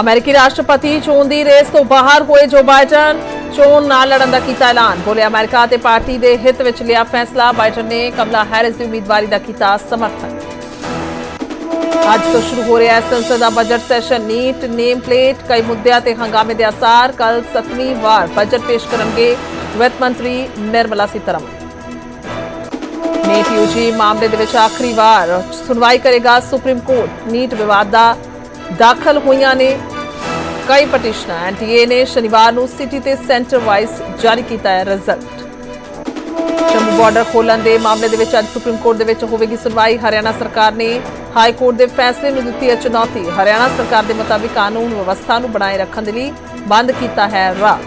ਅਮਰੀਕੀ ਰਾਸ਼ਟਰਪਤੀ ਚੋਣ ਦੀ ਰੇਸ ਤੋਂ ਬਾਹਰ ਹੋਏ ਜੋ ਬਾਈਡਨ ਚੋਣ ਨਾ ਲੜਨ ਦਾ ਕੀਤਾ ਐਲਾਨ। ਬੋਲੇ ਅਮਰੀਕਾ ਤੇ ਪਾਰਟੀ ਦੇ ਹਿੱਤ ਵਿੱਚ ਲਿਆ ਫੈਸਲਾ। ਬਾਈਡਨ ਨੇ ਕਮਲਾ ਹੈਰਿਸ ਦੀ ਉਮੀਦਵਾਰੀ ਦਾ ਕੀਤਾ ਸਮਰਥਨ। ਅੱਜ ਤੋਂ ਸ਼ੁਰੂ ਹੋ ਰਿਹਾ ਹੈ ਸੰਸਦ ਦਾ budget session. NEET name plate ਕਈ ਮੁੱਦਿਆਂ ਤੇ ਹੰਗਾਮੇ ਦੇ ਅਸਾਰ। ਕੱਲ ਸੱਤਵੀਂ ਵਾਰ ਬਜਟ ਪੇਸ਼ ਕਰਨਗੇ ਵਿੱਤ ਮੰਤਰੀ ਨਿਰਮਲਾ ਸੀਤਾਰਮਨ। ਨੀਟ, ਯੂਜੀ ਮਾਮਲੇ ਦੇ ਵਿੱਚ ਆਖਰੀ ਵਾਰ ਸੁਣਵਾਈ ਕਰੇਗਾ ਸੁਪਰੀਮ ਕੋਰਟ। ਨੀਟ ਵਿਵਾਦ ਦਾ ਦਾਖਲ ਹੋਈਆਂ ਨੇ। ਕਈ ਪਟੀਸ਼ਨਾਂ ਐਨਟੀਏ ਨੇ ਸ਼ਨੀਵਾਰ ਨੂੰ ਸਿਟੀ ਤੇ ਸੈਂਟਰ ਵਾਈਜ਼ ਜਾਰੀ ਕੀਤਾ ਹੈ ਰਿਜ਼ਲਟ। ਜੰਮੂ ਬਾਰਡਰ ਖੋਲਣ ਦੇ ਮਾਮਲੇ ਦੇ ਵਿੱਚ ਅੱਜ ਸੁਪਰੀਮ ਕੋਰਟ ਦੇ ਵਿੱਚ ਹੋਵੇਗੀ ਸੁਣਵਾਈ। ਹਰਿਆਣਾ ਸਰਕਾਰ ਨੇ ਹਾਈ ਕੋਰਟ ਦੇ ਫੈਸਲੇ ਨੂੰ ਦਿੱਤੀ ਹੈ ਚੁਣੌਤੀ। ਹਰਿਆਣਾ ਸਰਕਾਰ ਦੇ ਮੁਤਾਬਿਕ ਕਾਨੂੰਨ ਵਿਵਸਥਾ ਨੂੰ ਬਣਾਏ ਰੱਖਣ ਦੇ ਲਈ ਬੰਦ ਕੀਤਾ ਹੈ ਰਾਹ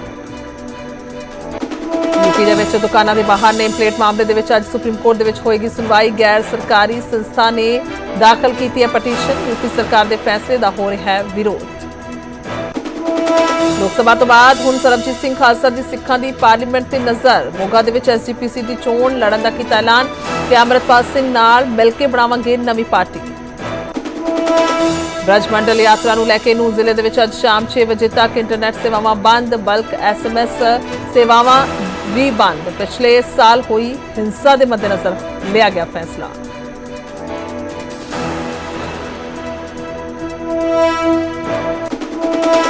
ਯੂਪੀ ਦੇ ਵਿੱਚ ਦੁਕਾਨਾਂ ਦੇ ਬਾਹਰ ਨੇਮ ਪਲੇਟ ਮਾਮਲੇ ਦੇ ਵਿੱਚ ਅੱਜ ਸੁਪਰੀਮ ਕੋਰਟ ਦੇ ਵਿੱਚ ਹੋਏਗੀ ਸੁਣਵਾਈ। ਗੈਰ ਸਰਕਾਰੀ ਸੰਸਥਾ ਨੇ ਦਾਖਲ ਕੀਤੀ ਹੈ ਪਟੀਸ਼ਨ। ਯੂਪੀ ਸਰਕਾਰ ਦੇ ਫੈਸਲੇ ਦਾ ਹੋ ਰਿਹਾ ਹੈ ਵਿਰੋਧ। ਲੋਕ ਸਭਾ ਤੋਂ ਬਾਅਦ ਹੁਣ ਸਰਬਜੀਤ ਸਿੰਘ ਖਾਲਸਾ ਦੀ ਸਿੱਖਾਂ ਦੀ ਪਾਰਲੀਮੈਂਟ ਤੇ ਨਜ਼ਰ। ਮੋਗਾ ਦੇ ਵਿੱਚ ਐਸਜੀਪੀਸੀ ਦੀ ਚੋਣ ਲੜਨ ਦਾ ਕੀਤਾ ਐਲਾਨ। ਤੇ ਅਮਰਤਪਾਲ ਸਿੰਘ ਨਾਲ ਮਿਲ ਕੇ ਬਣਾਵਾਂਗੇ ਨਵੀਂ ਪਾਰਟੀ। ਬ੍ਰਜ ਮੰਡਲ ਯਾਤਰਾ ਨੂੰ ਲੈ ਕੇ ਨੂੰ ਜ਼ਿਲ੍ਹੇ ਦੇ ਵਿੱਚ ਅੱਜ ਸ਼ਾਮ 6 ਵਜੇ ਤੱਕ ਇੰਟਰਨੈਟ ਸੇਵਾਵਾਂ ਬੰਦ, ਬਲਕ ਐਸਐਮਐਸ ਸੇਵਾਵਾਂ ਵੀ ਬੰਦ। ਪਿਛਲੇ ਸਾਲ ਹੋਈ ਹਿੰਸਾ ਦੇ ਮੱਦੇਨਜ਼ਰ ਲਿਆ ਗਿਆ ਫੈਸਲਾ।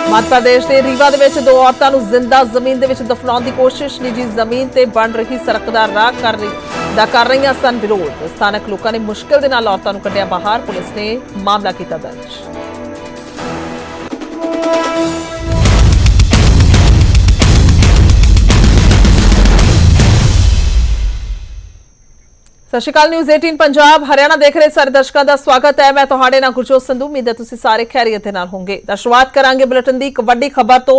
ਮੱਧ ਪ੍ਰਦੇਸ਼ ਦੇ ਰੀਵਾ ਦੇ ਵਿੱਚ ਦੋ ਔਰਤਾਂ ਨੂੰ ਜ਼ਿੰਦਾ ਜ਼ਮੀਨ ਦੇ ਵਿੱਚ ਦਫਨਾਉਣ ਦੀ ਕੋਸ਼ਿਸ਼। ਨਿੱਜੀ ਜ਼ਮੀਨ ਤੇ ਬਣ ਰਹੀ ਸੜਕ ਦਾ ਰਾਹ ਕਰ ਰਹੀ ਦਾ ਕਰ ਰਹੀਆਂ ਸਨ ਵਿਰੋਧ। ਸਥਾਨਕ ਲੋਕਾਂ ਨੇ ਮੁਸ਼ਕਲ ਦੇ ਨਾਲ ਔਰਤਾਂ ਨੂੰ ਕੱਢਿਆ ਬਾਹਰ। ਪੁਲਿਸ ਨੇ ਮਾਮਲਾ ਕੀਤਾ ਦਰਜ। ਸਤਿ ਸ਼੍ਰੀ ਅਕਾਲ ਨਿਊਜ਼ 18 ਪੰਜਾਬ, ਹਰਿਆਣਾ ਦੇਖ ਰਹੇ ਸਾਰੇ ਦਰਸ਼ਕਾਂ ਦਾ ਸਵਾਗਤ ਹੈ। ਮੈਂ ਤੁਹਾਡੇ ਨਾਲ ਗੁਰਜੋਤ ਸੰਧੂ, ਉਮੀਦ ਹੈ ਤੁਸੀਂ ਸਾਰੇ ਖੈਰੀਅਤ ਦੇ ਨਾਲ ਹੋਵੋਗੇ। ਤਾਂ ਸ਼ੁਰੂਆਤ ਕਰਾਂਗੇ ਬੁਲੇਟਿਨ ਦੀ ਇੱਕ ਵੱਡੀ ਖਬਰ ਤੋਂ।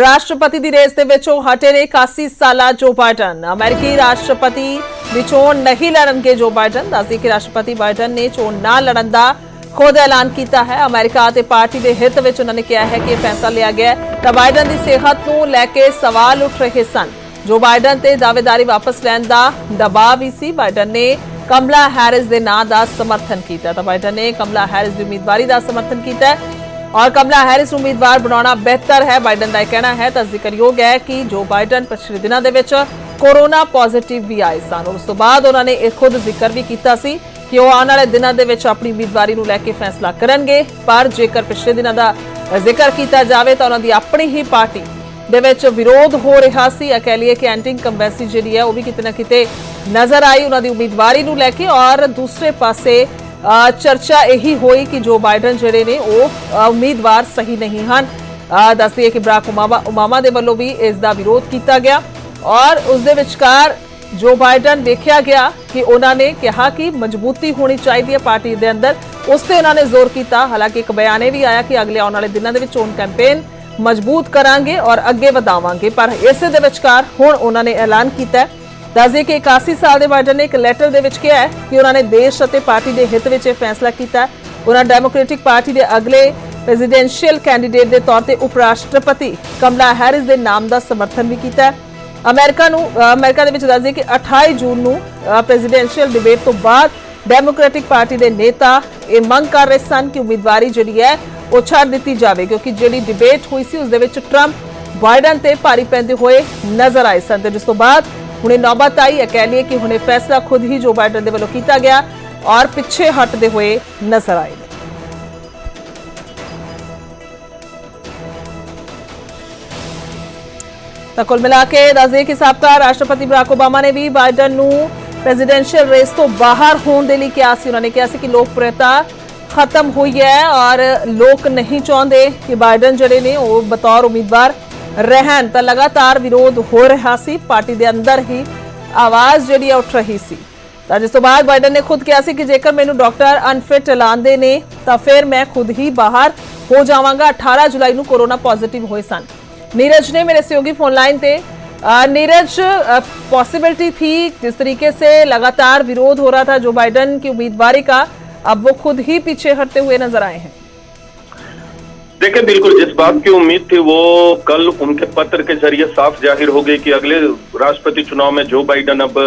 ਰਾਸ਼ਟਰਪਤੀ ਦੀ ਰੇਸ ਦੇ ਵਿੱਚੋਂ ਹਟੇ ਨੇ 81 ਸਾਲਾ ਜੋ ਬਾਈਡਨ। ਅਮਰੀਕੀ ਰਾਸ਼ਟਰਪਤੀ ਦੀ ਚੋਣ ਨਹੀਂ ਲੜਨਗੇ ਜੋ ਬਾਈਡਨ। ਦੱਸਦੀ ਕਿ ਰਾਸ਼ਟਰਪਤੀ ਬਾਈਡਨ ਨੇ ਚੋਣ ਨਾ ਲੜਨ ਦਾ ਖੁਦ ਐਲਾਨ ਕੀਤਾ ਹੈ। ਅਮਰੀਕਾ ਅਤੇ ਪਾਰਟੀ ਦੇ ਹਿੱਤ ਵਿੱਚ ਉਹਨਾਂ ਨੇ ਕਿਹਾ ਹੈ ਕਿ ਇਹ ਫੈਸਲਾ ਲਿਆ ਗਿਆ ਤਾਂ ਬਾਈਡਨ ਦੀ ਸਿਹਤ ਨੂੰ ਲੈ ਕੇ ਸਵਾਲ ਉੱਠ ਰਹੇ ਸਨ। ਜੋ ਬਾਈਡਨ ਤੇ ਦਾਅਵੇਦਾਰੀ ਵਾਪਸ ਲੈਣ ਦਾ ਦਬਾਅ ਵੀ ਸੀ, ਬਾਈਡਨ ਨੇ ਕਮਲਾ ਹੈਰਿਸ ਦੇ ਨਾਂ ਦਾ ਸਮਰਥਨ ਕੀਤਾ। ਤਾਂ ਬਾਈਡਨ ਨੇ ਕਮਲਾ ਹੈਰਿਸ ਦੀ ਉਮੀਦਵਾਰੀ ਦਾ ਸਮਰਥਨ ਕੀਤਾ ਔਰ ਕਮਲਾ ਹੈਰਿਸ ਨੂੰ ਉਮੀਦਵਾਰ ਬਣਾਉਣਾ ਬਿਹਤਰ ਹੈ, ਬਾਈਡਨ ਦਾ ਕਹਿਣਾ ਹੈ। ਤਾਂ ਜ਼ਿਕਰਯੋਗ ਹੈ ਕਿ ਜੋ ਬਾਈਡਨ ਪਿਛਲੇ ਦਿਨਾਂ ਦੇ ਵਿੱਚ ਕੋਰੋਨਾ ਪੋਜ਼ਿਟਿਵ ਵੀ ਆਏ ਸਨ ਉਸ ਤੋਂ ਬਾਅਦ ਉਹਨਾਂ ਨੇ ਇਹ ਖੁਦ ਜ਼ਿਕਰ ਵੀ ਕੀਤਾ ਸੀ ਕਿ ਉਹ ਆਉਣ ਵਾਲੇ ਦਿਨਾਂ ਦੇ ਵਿੱਚ ਆਪਣੀ ਉਮੀਦਵਾਰੀ ਨੂੰ ਲੈ ਕੇ ਫੈਸਲਾ ਕਰਨਗੇ। ਪਰ ਜੇਕਰ ਪਿਛਲੇ ਦਿਨਾਂ ਦਾ ਜ਼ਿਕਰ ਕੀਤਾ ਜਾਵੇ ਤਾਂ ਉਹਨਾਂ ਦੀ ਆਪਣੀ ਹੀ ਪਾਰਟੀ ਦੇ ਵਿੱਚ ਵਿਰੋਧ ਹੋ ਰਿਹਾ ਸੀ। ਇਹ ਕਹਿ ਲਈਏ ਕਿ ਐਂਟਿੰਗ ਕੰਬੈਸੀ ਜਿਹੜੀ ਹੈ, ਉਹ ਵੀ ਕਿਤੇ ਨਾ ਕਿਤੇ ਨਜ਼ਰ ਆਈ। ਉਹਨਾਂ ਦੀ ਉਮੀਦਵਾਰੀ ਨੂੰ ਲੈ ਕੇ ਔਰ ਦੂਸਰੇ ਪਾਸੇ ਚਰਚਾ ਇਹੀ ਹੋਈ ਕਿ ਜੋ ਬਾਈਡਨ ਜਿਹੜੇ ਨੇ, ਉਹ ਉਮੀਦਵਾਰ ਸਹੀ ਨਹੀਂ ਹਨ। ਦੱਸਦੀ ਹੈ ਕਿ ਬਰਾਕ ਉਮਾਮਾ ਉਮਾਮਾ ਦੇ ਵੱਲੋਂ ਵੀ ਇਸ ਦਾ ਵਿਰੋਧ ਕੀਤਾ ਗਿਆ। ਔਰ ਉਸ ਦੇ ਵਿਚਕਾਰ ਜੋ ਬਾਈਡਨ ਦੇਖਿਆ ਗਿਆ ਕਿ ਉਹਨਾਂ ਨੇ ਕਿਹਾ ਕਿ ਮਜ਼ਬੂਤੀ ਹੋਣੀ ਚਾਹੀਦੀ ਹੈ ਪਾਰਟੀ ਦੇ ਅੰਦਰ, ਉਸ ਤੇ ਉਹਨਾਂ ਨੇ ਜ਼ੋਰ ਕੀਤਾ। ਹਾਲਾਂਕਿ ਇੱਕ ਬਿਆਨ ਇਹ ਵੀ ਆਇਆ ਕਿ ਅਗਲੇ ਆਉਣ ਵਾਲੇ ਦਿਨਾਂ ਦੇ ਵਿੱਚ ਚੋਣ ਕੈਂਪੇਨ ਮਜ਼ਬੂਤ ਕਰਾਂਗੇ ਔਰ ਅੱਗੇ ਵਧਾਵਾਂਗੇ। ਪਰ ਇਸੇ ਦੇ ਵਿਚਕਾਰ ਹੁਣ ਉਹਨਾਂ ਨੇ ਐਲਾਨ ਕੀਤਾ ਹੈ। ਦੱਸਦੇ ਕਿ 81 ਸਾਲ ਦੇ ਬਾਈਡਨ ਨੇ ਇੱਕ ਲੈਟਰ ਦੇ ਵਿੱਚ ਕਿਹਾ ਹੈ ਕਿ ਉਹਨਾਂ ਨੇ ਦੇਸ਼ ਅਤੇ ਪਾਰਟੀ ਦੇ ਹਿੱਤ ਵਿੱਚ ਇਹ ਫੈਸਲਾ ਕੀਤਾ ਉਹਨਾਂ ਡੈਮੋਕ੍ਰੈਟਿਕ ਪਾਰਟੀ ਦੇ ਅਗਲੇ ਪ੍ਰੈਜ਼ੀਡੈਂਸ਼ੀਅਲ ਕੈਂਡੀਡੇਟ ਦੇ ਤੌਰ ਤੇ ਉਪ ਰਾਸ਼ਟਰਪਤੀ ਕਮਲਾ ਹੈਰਿਸ ਦੇ ਨਾਮ ਦਾ ਸਮਰਥਨ ਵੀ ਕੀਤਾ ਹੈ। ਅਮਰੀਕਾ ਨੂੰ ਅ, ਅਮਰੀਕਾ ਦੇ ਵਿੱਚ ਦੱਸਦੇ ਕਿ 28 ਜੂਨ ਨੂੰ ਪ੍ਰੈਜ਼ੀਡੈਂਸ਼ੀਅਲ ਡਿਬੇਟ ਤੋਂ ਬਾਅਦ ਡੈਮੋਕ੍ਰੈਟਿਕ ਪਾਰਟੀ ਦੇ ਨੇਤਾ ਇਹ ਮੰਗ ਕਰ ਰਹੇ ਸਨ ਕਿ ਉਮੀਦਵਾਰੀ ਜਿਹੜੀ ਹੈ ਉਹ ਛੱਡ ਦਿੱਤੀ ਜਾਵੇ, ਕਿਉਂਕਿ ਜਿਹੜੀ ਡਿਬੇਟ ਹੋਈ ਸੀ, ਉਸ ਦੇ ਵਿੱਚ ਟਰੰਪ ਬਾਈਡਨ ਤੇ ਭਾਰੀ ਪੈਂਦੇ ਹੋਏ ਨਜ਼ਰ ਆਏ ਸਨ। ਤੇ ਜਿਸ ਤੋਂ ਬਾਅਦ ਹੁਣੇ ਨੌਬਤ ਆਈ ਹੈ ਕਿ ਹੁਣੇ ਫੈਸਲਾ ਖੁਦ ਹੀ ਜੋ ਬਾਈਡਨ ਦੇ ਵੱਲੋਂ ਕੀਤਾ ਗਿਆ ਔਰ ਪਿੱਛੇ ਹਟਦੇ ਹੋਏ ਨਜ਼ਰ ਆਏ ਨੇ। ਤਾਂ ਕੁੱਲ ਮਿਲਾ ਕੇ ਦੱਸਦੇ ਕਿ ਸਾਬਕਾ ਰਾਸ਼ਟਰਪਤੀ ਬਰਾਕ ਓਬਾਮਾ ਨੇ ਵੀ ਬਾਈਡਨ ਨੂੰ ਪ੍ਰੈਜ਼ੀਡੈਂਸ਼ੀਅਲ ਰੇਸ ਤੋਂ ਬਾਹਰ ਹੋਣ ਦੇ ਲਈ ਕਿਹਾ ਸੀ, ਉਹਨਾਂ ਨੇ ਕਿਹਾ ਸੀ ਕਿ ਲੋਕਪ੍ਰਿਯਤਾ ਖਤਮ ਹੋਈ ਹੈ ਔਰ ਲੋਕ ਨਹੀਂ ਚਾਹੁੰਦੇ ਕਿ ਬਾਈਡਨ ਜਿਹੜੇ ਨੇ ਉਹ ਬਤੌਰ ਉਮੀਦਵਾਰ ਰਹਿਣ। ਤਾਂ ਲਗਾਤਾਰ ਵਿਰੋਧ ਹੋ ਰਿਹਾ ਸੀ, ਪਾਰਟੀ ਦੇ ਅੰਦਰ ਹੀ ਆਵਾਜ਼ ਜਿਹੜੀ ਉੱਠ ਰਹੀ ਸੀ। ਤਾਂ ਜਿਸ ਤੋਂ ਬਾਅਦ ਬਾਈਡਨ ਨੇ ਖੁਦ ਕਿਹਾ ਸੀ ਕਿ ਜੇਕਰ ਮੈਨੂੰ ਡਾਕਟਰ ਅਨਫਿਟ ਐਲਾਨਦੇ ਨੇ, ਤਾਂ ਫਿਰ ਮੈਂ ਖੁਦ ਹੀ ਬਾਹਰ ਹੋ ਜਾਵਾਂਗਾ। 18 ਜੁਲਾਈ ਨੂੰ ਕੋਰੋਨਾ ਪੋਜ਼ਿਟਿਵ ਹੋਏ ਸਨ। ਨੀਰਜ ਨੇ ਮੇਰੇ ਸਹਿਯੋਗੀ ਫੋਨ ਲਾਈਨ ਤੇ नीरज पॉसिबिलिटी थी जिस तरीके से लगातार विरोध हो रहा था जो बाइडन की उम्मीदवारी का, अब वो खुद ही पीछे हटते हुए नज़र आए हैं। देखिए, बिल्कुल, जिस बात की उम्मीद थी, वो कल उनके पत्र के ज़रिए साफ़ ज़ाहिर हो गई कि अगले राष्ट्रपति चुनाव में जो बाइडन अब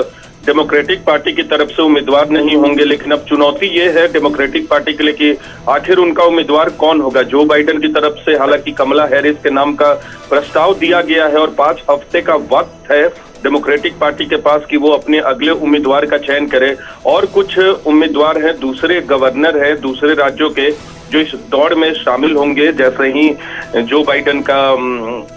डेमोक्रेटिक पार्टी की तरफ़ से उम्मीदवार नहीं होंगे, लेकिन अब चुनौती ये है डेमोक्रेटिक पार्टी के लिए कि आखिर उनका उम्मीदवार कौन होगा? जो बाइडेन की तरफ़ से, हालाँकि कमला हैरिस के नाम का प्रस्ताव दिया गया है और पाँच हफ़्ते का वक्त है डेमोक्रेटिक पार्टी के पास कि वो अपने अगले उम्मीदवार का चयन करे। और कुछ उम्मीदवार हैं, दूसरे गवर्नर हैं, दूसरे राज्यों के जो इस दौड़ में शामिल होंगे जैसे ही जो बाइडन का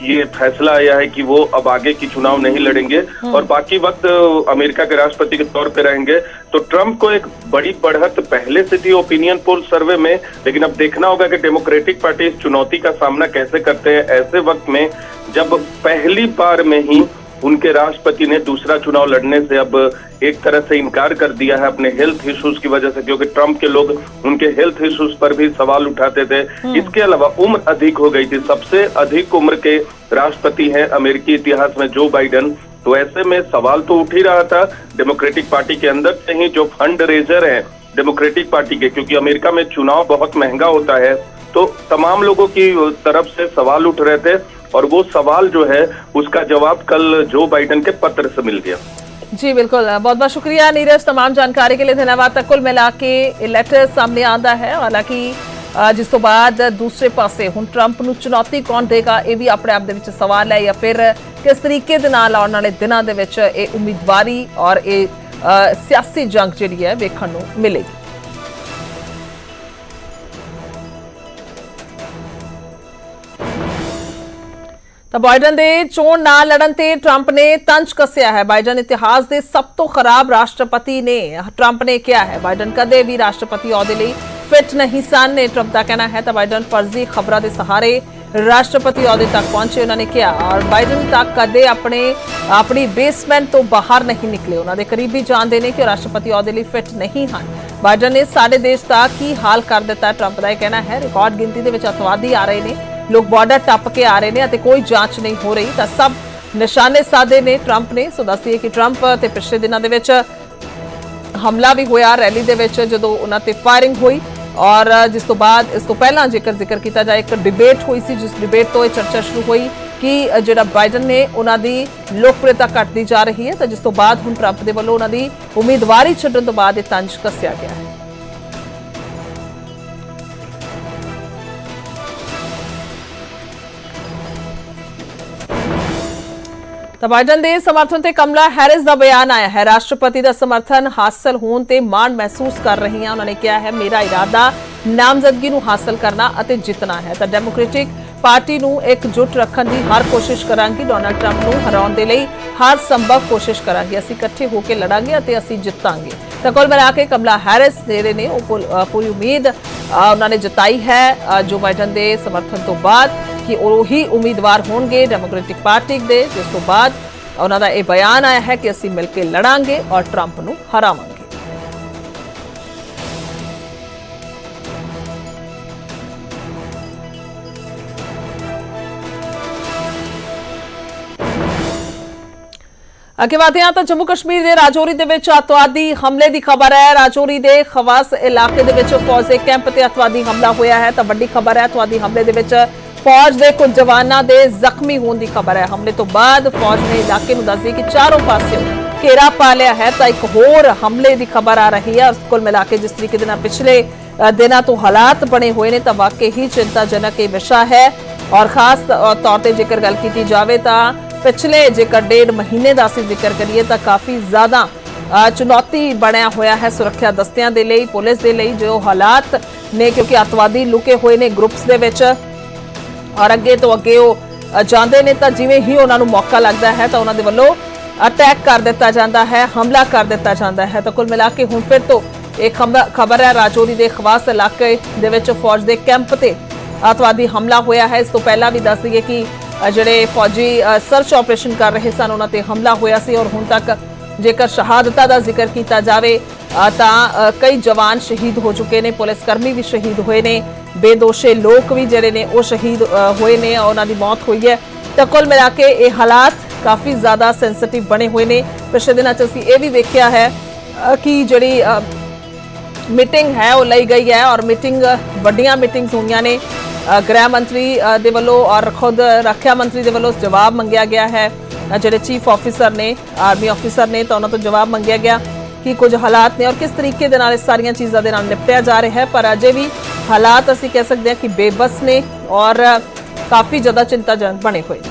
ये फैसला आया है कि वो अब आगे की चुनाव नहीं लड़ेंगे और बाकी वक्त अमेरिका के राष्ट्रपति के तौर पे रहेंगे तो ट्रंप को एक बड़ी बढ़त पहले से थी ओपिनियन पोल सर्वे में लेकिन अब देखना होगा कि डेमोक्रेटिक पार्टी इस चुनौती का सामना कैसे करते हैं। ऐसे वक्त में जब पहली बार में ही उनके राष्ट्रपति ने दूसरा चुनाव लड़ने से अब एक तरह से इनकार कर दिया है अपने हेल्थ इश्यूज़ की वजह से क्योंकि ट्रंप के लोग उनके हेल्थ इश्यूज़ पर भी सवाल उठाते थे। इसके अलावा उम्र अधिक हो गई थी। सबसे अधिक उम्र के राष्ट्रपति हैं अमेरिकी इतिहास में जो बाइडन तो ऐसे में सवाल तो उठ ही रहा था डेमोक्रेटिक पार्टी के अंदर से ही जो फंड रेजर है डेमोक्रेटिक पार्टी के क्योंकि अमेरिका में चुनाव बहुत महँगा होता है। तो तमाम लोगों की तरफ़ से सवाल उठ रहे थे। और वो सवाल जो है उसका जवाब कल जो बाइडन के पत्र से मिल गया ਜੀ ਬਿਲਕੁਲ ਬਹੁਤ ਬਹੁਤ ਸ਼ੁਕਰੀਆ ਨੀਰਜ तमाम ਜਾਣਕਾਰੀ के लिए धन्यवाद ਤਾਂ ਕੁੱਲ ਮਿਲਾ ਕੇ ਇਹ ਲੈਟਰ ਸਾਹਮਣੇ ਆਂਦਾ ਹੈ ਹਾਲਾਂਕਿ ਅ, ਜਿਸ ਤੋਂ ਬਾਅਦ ਦੂਸਰੇ ਪਾਸੇ ਹੁਣ ਟਰੰਪ ਨੂੰ ਚੁਣੌਤੀ ਕੌਣ ਦੇਗਾ ਇਹ ਵੀ ਆਪਣੇ ਆਪ ਦੇ ਵਿੱਚ ਸਵਾਲ ਹੈ ਜਾਂ ਫਿਰ ਕਿਸ ਤਰੀਕੇ ਦੇ ਨਾਲ ਆਉਣ ਵਾਲੇ ਦਿਨਾਂ ਦੇ ਵਿੱਚ ਇਹ ਉਮੀਦਵਾਰੀ ਔਰ ਇਹ ਅ, ਸਿਆਸੀ ਜੰਗ ਜਿਹੜੀ ਹੈ ਵੇਖਣ ਨੂੰ ਮਿਲੇਗੀ ਤਾਂ ਬਾਈਡਨ ਦੇ ਚੋਣ ਨਾ ਲੜਨ ਤੇ ਟਰੰਪ ਨੇ ਤੰਜ ਕੱਸਿਆ ਹੈ। ਬਾਈਡਨ ਇਤਿਹਾਸ ਦੇ ਸਭ ਤੋਂ ਖਰਾਬ ਰਾਸ਼ਟਰਪਤੀ ਨੇ, ਟਰੰਪ ਨੇ ਕਿਹਾ ਹੈ। ਬਾਈਡਨ ਕਦੇ ਵੀ ਰਾਸ਼ਟਰਪਤੀ ਅਹੁਦੇ ਲਈ ਫਿੱਟ ਨਹੀਂ ਸਨ ਨੇ ਟਰੰਪ ਦਾ ਕਹਿਣਾ ਹੈ। ਤਾਂ ਬਾਈਡਨ ਫਰਜ਼ੀ ਖਬਰਾਂ ਦੇ ਸਹਾਰੇ ਰਾਸ਼ਟਰਪਤੀ ਅਹੁਦੇ ਤੱਕ ਪਹੁੰਚੇ, ਉਹਨਾਂ ਨੇ ਕਿਹਾ। ਔਰ ਬਾਈਡਨ ਤੱਕ ਕਦੇ ਆਪਣੇ, ਆਪਣੀ ਬੇਸਮੈਂਟ ਤੋਂ ਬਾਹਰ ਨਹੀਂ ਨਿਕਲੇ। ਉਹਨਾਂ ਦੇ ਕਰੀਬੀ ਜਾਣਦੇ ਨੇ ਕਿ ਉਹ ਰਾਸ਼ਟਰਪਤੀ ਅਹੁਦੇ ਲਈ ਫਿੱਟ ਨਹੀਂ ਹਨ। ਬਾਈਡਨ ਨੇ ਸਾਡੇ ਦੇਸ਼ ਦਾ ਕੀ ਹਾਲ ਕਰ ਦਿੱਤਾ ਟਰੰਪ ਦਾ ਇਹ ਕਹਿਣਾ ਹੈ, ਰਿਕਾਰਡ ਗਿਣਤੀ ਦੇ ਵਿੱਚ ਅਤਵਾਦੀ ਆ ਰਹੇ ਨੇ। ਲੋਕ ਬਾਰਡਰ ਟੱਪ ਕੇ ਆ ਰਹੇ ਨੇ ਅਤੇ ਕੋਈ ਜਾਂਚ ਨਹੀਂ ਹੋ ਰਹੀ, ਤਾਂ ਸਭ ਨਿਸ਼ਾਨੇ ਸਾਧੇ ਨੇ ਟਰੰਪ ਨੇ। ਸੋ ਦੱਸੀਏ ਕਿ ਟਰੰਪ ਤੇ ਪਿਛਲੇ ਦਿਨਾਂ ਦੇ ਵਿੱਚ ਹਮਲਾ ਵੀ ਹੋਇਆ, ਰੈਲੀ ਦੇ ਵਿੱਚ ਜਦੋਂ ਉਹਨਾਂ ਤੇ ਫਾਇਰਿੰਗ ਹੋਈ ਔਰ ਜਿਸ ਤੋਂ ਬਾਅਦ, ਇਸ ਤੋਂ ਪਹਿਲਾਂ ਜੇਕਰ ਜ਼ਿਕਰ ਕੀਤਾ ਜਾਏ, ਇੱਕ ਡਿਬੇਟ ਹੋਈ ਸੀ, ਜਿਸ ਡਿਬੇਟ ਤੋਂ ਇਹ ਚਰਚਾ ਸ਼ੁਰੂ ਹੋਈ ਕਿ ਜਿਹੜਾ ਬਾਈਡਨ ਨੇ ਉਹਨਾਂ ਦੀ ਲੋਕਪ੍ਰਿਯਤਾ ਘਟਦੀ ਜਾ ਰਹੀ ਹੈ, ਤਾਂ ਜਿਸ ਤੋਂ ਬਾਅਦ ਹੁਣ ਟਰੰਪ ਦੇ ਵੱਲੋਂ ਉਹਨਾਂ ਦੀ ਉਮੀਦਵਾਰੀ ਛੱਡਣ ਤੋਂ ਬਾਅਦ ਇਹ ਤੰਜ ਕੱਸਿਆ ਗਿਆ ਹੈ। ਤਾਂ ਬਾਈਡਨ ਦੇ ਸਮਰਥਨ ਤੇ ਕਮਲਾ ਹੈਰਿਸ ਦਾ ਬਿਆਨ ਆਇਆ ਹੈ। ਰਾਸ਼ਟਰਪਤੀ ਦਾ ਸਮਰਥਨ ਹਾਸਲ ਹੋਣ ਤੇ ਮਾਣ ਮਹਿਸੂਸ ਕਰ ਰਹੀ ਉਹਨਾਂ ਨੇ ਕਿਹਾ ਹੈ ਮੇਰਾ ਇਰਾਦਾ ਨਾਮਜ਼ਦਗੀ ਨੂੰ ਹਾਸਲ ਕਰਨਾ ਅਤੇ ਜਿੱਤਣਾ ਹੈ। ਤਾਂ ਡੈਮੋਕ੍ਰੈਟਿਕ ਪਾਰਟੀ ਨੂੰ ਇਕਜੁੱਟ ਰੱਖਣ ਦੀ ਹਰ ਕੋਸ਼ਿਸ਼ ਕਰਾਂਗੀ। ਡੋਨਲਡ ਟਰੰਪ ਨੂੰ ਹਰਾਉਣ ਦੇ ਲਈ ਹਰ ਸੰਭਵ ਕੋਸ਼ਿਸ਼ ਕਰਾਂਗੇ। ਅਸੀਂ ਇਕੱਠੇ ਹੋ ਕੇ ਲੜਾਂਗੇ ਅਤੇ ਅਸੀਂ ਜਿੱਤਾਂਗੇ। ਤਾਂ ਕੁੱਲ ਮਿਲਾ ਕੇ ਕਮਲਾ ਹੈਰਿਸ ਜਿਹੜੇ ਨੇ। ਉਹ ਪੂਰੀ ਉਮੀਦ ਅ, ਉਹਨਾਂ ਨੇ ਜਤਾਈ ਹੈ ਜੋ ਬਾਈਡਨ ਦੇ ਸਮਰਥਨ ਤੋਂ ਬਾਅਦ ਕਿ ਉਹ ਹੀ ਉਮੀਦਵਾਰ ਹੋਣਗੇ ਡੈਮੋਕ੍ਰੈਟਿਕ ਪਾਰਟੀ ਦੇ, ਜਿਸ ਤੋਂ ਬਾਅਦ ਉਹਨਾਂ ਦਾ ਇਹ ਬਿਆਨ ਆਇਆ ਹੈ ਕਿ ਅਸੀਂ ਮਿਲ ਕੇ ਲੜਾਂਗੇ ਔਰ ਟਰੰਪ ਨੂੰ ਹਰਾਵਾਂਗੇ। ਅੱਗੇ ਵਧਦੇ ਹਾਂ ਤਾਂ ਜੰਮੂ ਕਸ਼ਮੀਰ ਦੇ ਰਾਜੌਰੀ ਦੇ ਵਿੱਚ ਅਤਵਾਦੀ ਹਮਲੇ ਦੀ ਖਬਰ ਹੈ। ਰਾਜੌਰੀ ਦੇ ਖਵਾਸ ਇਲਾਕੇ ਦੇ ਵਿੱਚ ਫੌਜ ਦੇ ਕੈਂਪ ਤੇ ਅਤਵਾਦੀ ਹਮਲਾ ਹੋਇਆ ਹੈ। ਤਾਂ ਵੱਡੀ ਖਬਰ ਹੈ, ਅਤਵਾਦੀ ਹਮਲੇ ਦੇ ਵਿੱਚ ਫੌਜ ਦੇ ਕੁਝ ਜਵਾਨਾਂ ਦੇ ਜ਼ਖਮੀ ਹੋਣ ਦੀ ਖਬਰ ਹੈ। ਹਮਲੇ ਤੋਂ ਬਾਅਦ ਫੌਜ ਨੇ ਇਲਾਕੇ ਨੂੰ ਦੱਸੀ ਕਿ ਚਾਰੋਂ ਪਾਸਿਓਂ ਘੇਰਾ ਪਾ ਲਿਆ ਹੈ ਤਾਂ ਇੱਕ ਹੋਰ ਹਮਲੇ ਦੀ ਖਬਰ ਆ ਰਹੀ ਹੈ। ਕੁੱਲ ਮਿਲਾ ਕੇ ਜਿਸ ਤਰੀਕੇ ਦੇ ਨਾਲ ਪਿਛਲੇ ਦਿਨਾਂ ਤੋਂ ਹਾਲਾਤ ਬਣੇ ਹੋਏ ਨੇ ਤਾਂ ਵਾਕਈ ਹੀ ਚਿੰਤਾਜਨਕ ਇਹ ਵਿਸ਼ਾ ਹੈ। ਔਰ ਖਾਸ ਤੌਰ ਤੇ ਜੇਕਰ ਗੱਲ ਕੀਤੀ ਜਾਵੇ ਤਾਂ ਪਿਛਲੇ ਜੇਕਰ ਡੇਢ ਮਹੀਨੇ ਦਾ ਅਸੀਂ ਜ਼ਿਕਰ ਕਰੀਏ ਤਾਂ ਕਾਫੀ ਜ਼ਿਆਦਾ ਚੁਣੌਤੀ ਬਣਿਆ ਹੋਇਆ ਹੈ ਸੁਰੱਖਿਆ ਦਸਤਿਆਂ ਦੇ ਲਈ, ਪੁਲਿਸ ਦੇ ਲਈ ਜੋ ਹਾਲਾਤ ਨੇ ਕਿਉਂਕਿ ਅਤਵਾਦੀ ਲੁਕੇ ਹੋਏ ਨੇ ਗਰੁੱਪਸ ਦੇ ਵਿੱਚ। ਔਰ ਅੱਗੇ ਤੋਂ ਅੱਗੇ ਉਹ ਜਾਂਦੇ ਨੇ ਤਾਂ ਜਿਵੇਂ ਹੀ ਉਹਨਾਂ ਨੂੰ ਮੌਕਾ ਲੱਗਦਾ ਹੈ ਤਾਂ ਉਹਨਾਂ ਦੇ ਵੱਲੋਂ ਅਟੈਕ ਕਰ ਦਿੱਤਾ ਜਾਂਦਾ ਹੈ, ਹਮਲਾ ਕਰ ਦਿੱਤਾ ਜਾਂਦਾ ਹੈ। ਤਾਂ ਕੁੱਲ ਮਿਲਾ ਕੇ ਹੁਣ ਫਿਰ ਤੋਂ ਇੱਕ ਖਬਰ ਹੈ ਰਾਜੌਰੀ ਦੇ ਖਵਾਸ ਇਲਾਕੇ ਦੇ ਵਿੱਚ ਫੌਜ ਦੇ ਕੈਂਪ ਤੇ ਅਤਵਾਦੀ ਹਮਲਾ ਹੋਇਆ ਹੈ। ਇਸ ਤੋਂ ਪਹਿਲਾਂ ਵੀ ਦੱਸ ਦਈਏ ਕਿ ਜਿਹੜੇ ਫੌਜੀ ਸਰਚ ਆਪਰੇਸ਼ਨ ਕਰ ਰਹੇ ਸਨ, ਉਹਨਾਂ ਤੇ ਹਮਲਾ ਹੋਇਆ ਸੀ ਔਰ ਹੁਣ ਤੱਕ ਜੇਕਰ ਸ਼ਹਾਦਤਾਂ ਦਾ ਜ਼ਿਕਰ ਕੀਤਾ ਜਾਵੇ ਤਾਂ ਕਈ ਜਵਾਨ ਸ਼ਹੀਦ ਹੋ ਚੁੱਕੇ ਨੇ ਪੁਲਿਸ ਕਰਮੀ ਵੀ ਸ਼ਹੀਦ ਹੋਏ ਨੇ। ਬੇਦੋਸ਼ੇ ਲੋਕ ਵੀ ਜਿਹੜੇ ਨੇ ਉਹ ਸ਼ਹੀਦ ਹੋਏ ਨੇ ਉਹਨਾਂ ਦੀ ਮੌਤ ਹੋਈ ਹੈ। ਤਾਂ ਕੁੱਲ ਮਿਲਾ ਕੇ ਇਹ ਹਾਲਾਤ ਕਾਫੀ ਜ਼ਿਆਦਾ ਸੈਂਸਿਟਿਵ ਬਣੇ ਹੋਏ ਨੇ। ਪਿਛਲੇ ਦਿਨਾਂ 'ਚ ਅਸੀਂ ਇਹ ਵੀ ਵੇਖਿਆ ਹੈ ਕਿ ਜਿਹੜੀ ਮੀਟਿੰਗ ਹੈ ਉਹ ਲਈ ਗਈ ਹੈ ਔਰ ਮੀਟਿੰਗ, ਵੱਡੀਆਂ ਮੀਟਿੰਗਸ ਹੋਈਆਂ ਨੇ। ਗ੍ਰਹਿ ਮੰਤਰੀ ਦੇ ਵੱਲੋਂ ਔਰ ਖੁਦ ਰੱਖਿਆ ਮੰਤਰੀ ਦੇ ਵੱਲੋਂ ਜਵਾਬ ਮੰਗਿਆ ਗਿਆ ਹੈ। ਜਿਹੜੇ ਚੀਫ ਆਫੀਸਰ ਨੇ ਆਰਮੀ ਆਫੀਸਰ ਨੇ ਤਾਂ ਉਹਨਾਂ ਤੋਂ ਜਵਾਬ ਮੰਗਿਆ ਗਿਆ ਕਿ ਕੁਝ ਹਾਲਾਤ ਨੇ ਔਰ ਕਿਸ ਤਰੀਕੇ ਦੇ ਨਾਲ ਇਹ ਸਾਰੀਆਂ ਚੀਜ਼ਾਂ ਦੇ ਨਾਲ ਨਿਪਟਿਆ ਜਾ ਰਿਹਾ ਹੈ। ਪਰ ਅਜੇ ਵੀ ਹਾਲਾਤ ਅਸੀਂ ਕਹਿ ਸਕਦੇ ਹਾਂ ਕਿ ਬੇਬਸ ਨੇ ਔਰ ਕਾਫੀ ਜ਼ਿਆਦਾ ਚਿੰਤਾਜਨਕ ਬਣੇ ਹੋਏ। ਨੇ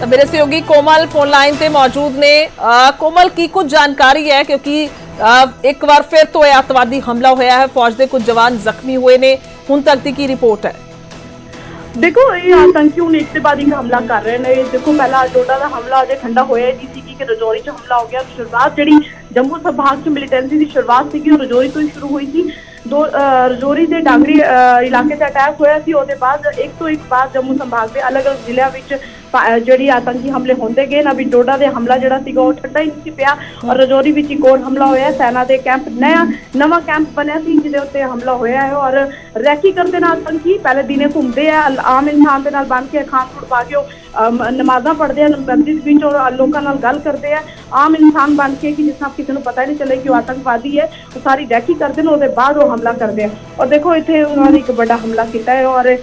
ਤਾਂ ਮੇਰੇ ਸਹਿਯੋਗੀ ਕੋਮਲ ਫੋਨ ਲਾਈਨ ਤੇ ਮੌਜੂਦ ਨੇ। ਅ, ਕੋਮਲ ਕੀ ਕੁਝ ਜਾਣਕਾਰੀ ਹੈ? ਕਿਉਂਕਿ ਅ, ਇੱਕ ਵਾਰ ਫਿਰ ਤੋਂ ਇਹ ਅੱਤਵਾਦੀ ਹਮਲਾ ਹੋਇਆ ਹੈ। ਫੌਜ ਦੇ ਕੁਝ ਜਵਾਨ ਜ਼ਖਮੀ ਹੋਏ ਨੇ। ਹੁਣ ਤੱਕ ਦੀ ਕੀ ਰਿਪੋਰਟ ਹੈ? ਦੇਖੋ ਇਹ ਆਤੰਕੀ ਹੁਣ ਇੱਕ ਦੇ ਬਾਅਦ ਇੱਕ ਹਮਲਾ ਕਰ ਰਹੇ ਨੇ। ਦੇਖੋ ਪਹਿਲਾ ਜੋੜਾ ਦਾ ਹਮਲਾ ਅਜੇ ਠੰਡਾ ਹੋਇਆ ਜੀ ਨਹੀਂ ਸੀ ਕਿ ਰਜੌਰੀ 'ਚ ਹਮਲਾ ਹੋ ਗਿਆ। ਸ਼ੁਰੂਆਤ ਜਿਹੜੀ ਜੰਮੂ ਸੰਭਾਗ 'ਚ ਮਿਲੀਟੈਂਸੀ ਦੀ ਸ਼ੁਰੂਆਤ ਸੀ ਉਹ ਰਜੌਰੀ ਤੋਂ ਹੀ ਸ਼ੁਰੂ ਹੋਈ ਸੀ। ਦੋ ਅਹ, ਰਜੌਰੀ ਦੇ ਡਾਂਗਰੀ ਅਹ, ਇਲਾਕੇ ਤੇ ਅਟੈਕ ਹੋਇਆ ਸੀ। ਉਹਦੇ ਬਾਅਦ ਇੱਕ ਤੋਂ ਇੱਕ ਬਾਅਦ ਜੰਮੂ ਸੰਭਾਗ ਦੇ ਅਲੱਗ-ਅਲੱਗ ਜ਼ਿਲ੍ਹਿਆਂ ਵਿੱਚ ਜਿਹੜੀ ਆਤੰਕੀ ਹਮਲੇ ਹੁੰਦੇ ਗਏ ਨਾ, ਵੀ ਡੋਡਾ ਦੇ ਹਮਲਾ ਜਿਹੜਾ ਸੀਗਾ ਉਹ ਠੰਡਾ ਹੀ ਨਹੀਂ ਪਿਆ ਔਰ ਰਜੌਰੀ ਵਿੱਚ ਇੱਕ ਹੋਰ ਹਮਲਾ ਹੋਇਆ, ਸੈਨਾ ਦੇ ਕੈਂਪ ਨया ਨਵਾਂ ਕੈਂਪ ਬਣਿਆ ਸੀ, ਜਿਹਦੇ ਉੱਤੇ ਹਮਲਾ ਹੋਇਆ ਹੈ ਔਰ ਰੈਕੀ ਕਰਦੇ ਨੇ ਆਤੰਕੀ, ਪਹਿਲੇ ਦਿਨੇ ਘੁੰਮਦੇ ਆ ਆਮ ਇਨਸਾਨ ਦੇ ਨਾਲ ਬਣ ਕੇ ਖਾਨ ਫੂਡ ਪਾ ਕੇ ਨਮਾਜ਼ਾਂ ਪੜ੍ਹਦੇ ਆ ਮਸਜਿਦ ਵਿੱਚ ਔਰ ਲੋਕਾਂ ਨਾਲ ਗੱਲ ਕਰਦੇ ਆ। ਆਮ ਇਨਸਾਨ ਬਣ ਕੇ ਕਿ ਜਿਸ ਤਰ੍ਹਾਂ ਕਿਸੇ ਨੂੰ ਪਤਾ ਨਹੀਂ ਚੱਲੇ ਕਿ ਉਹ ਆਤੰਕਵਾਦੀ ਹੈ ਉਹ ਸਾਰੀ ਰੈਕੀ ਕਰਦੇ ਨੇ ਉਹਦੇ ਬਾਅਦ ਉਹ ਹਮਲਾ ਕਰਦੇ ਆ। ਔਰ ਦੇਖੋ ਇੱਥੇ ਉਹਨਾਂ ਨੇ ਇੱਕ ਵੱਡਾ ਹਮਲਾ ਕੀਤਾ ਹੈ ਔਰ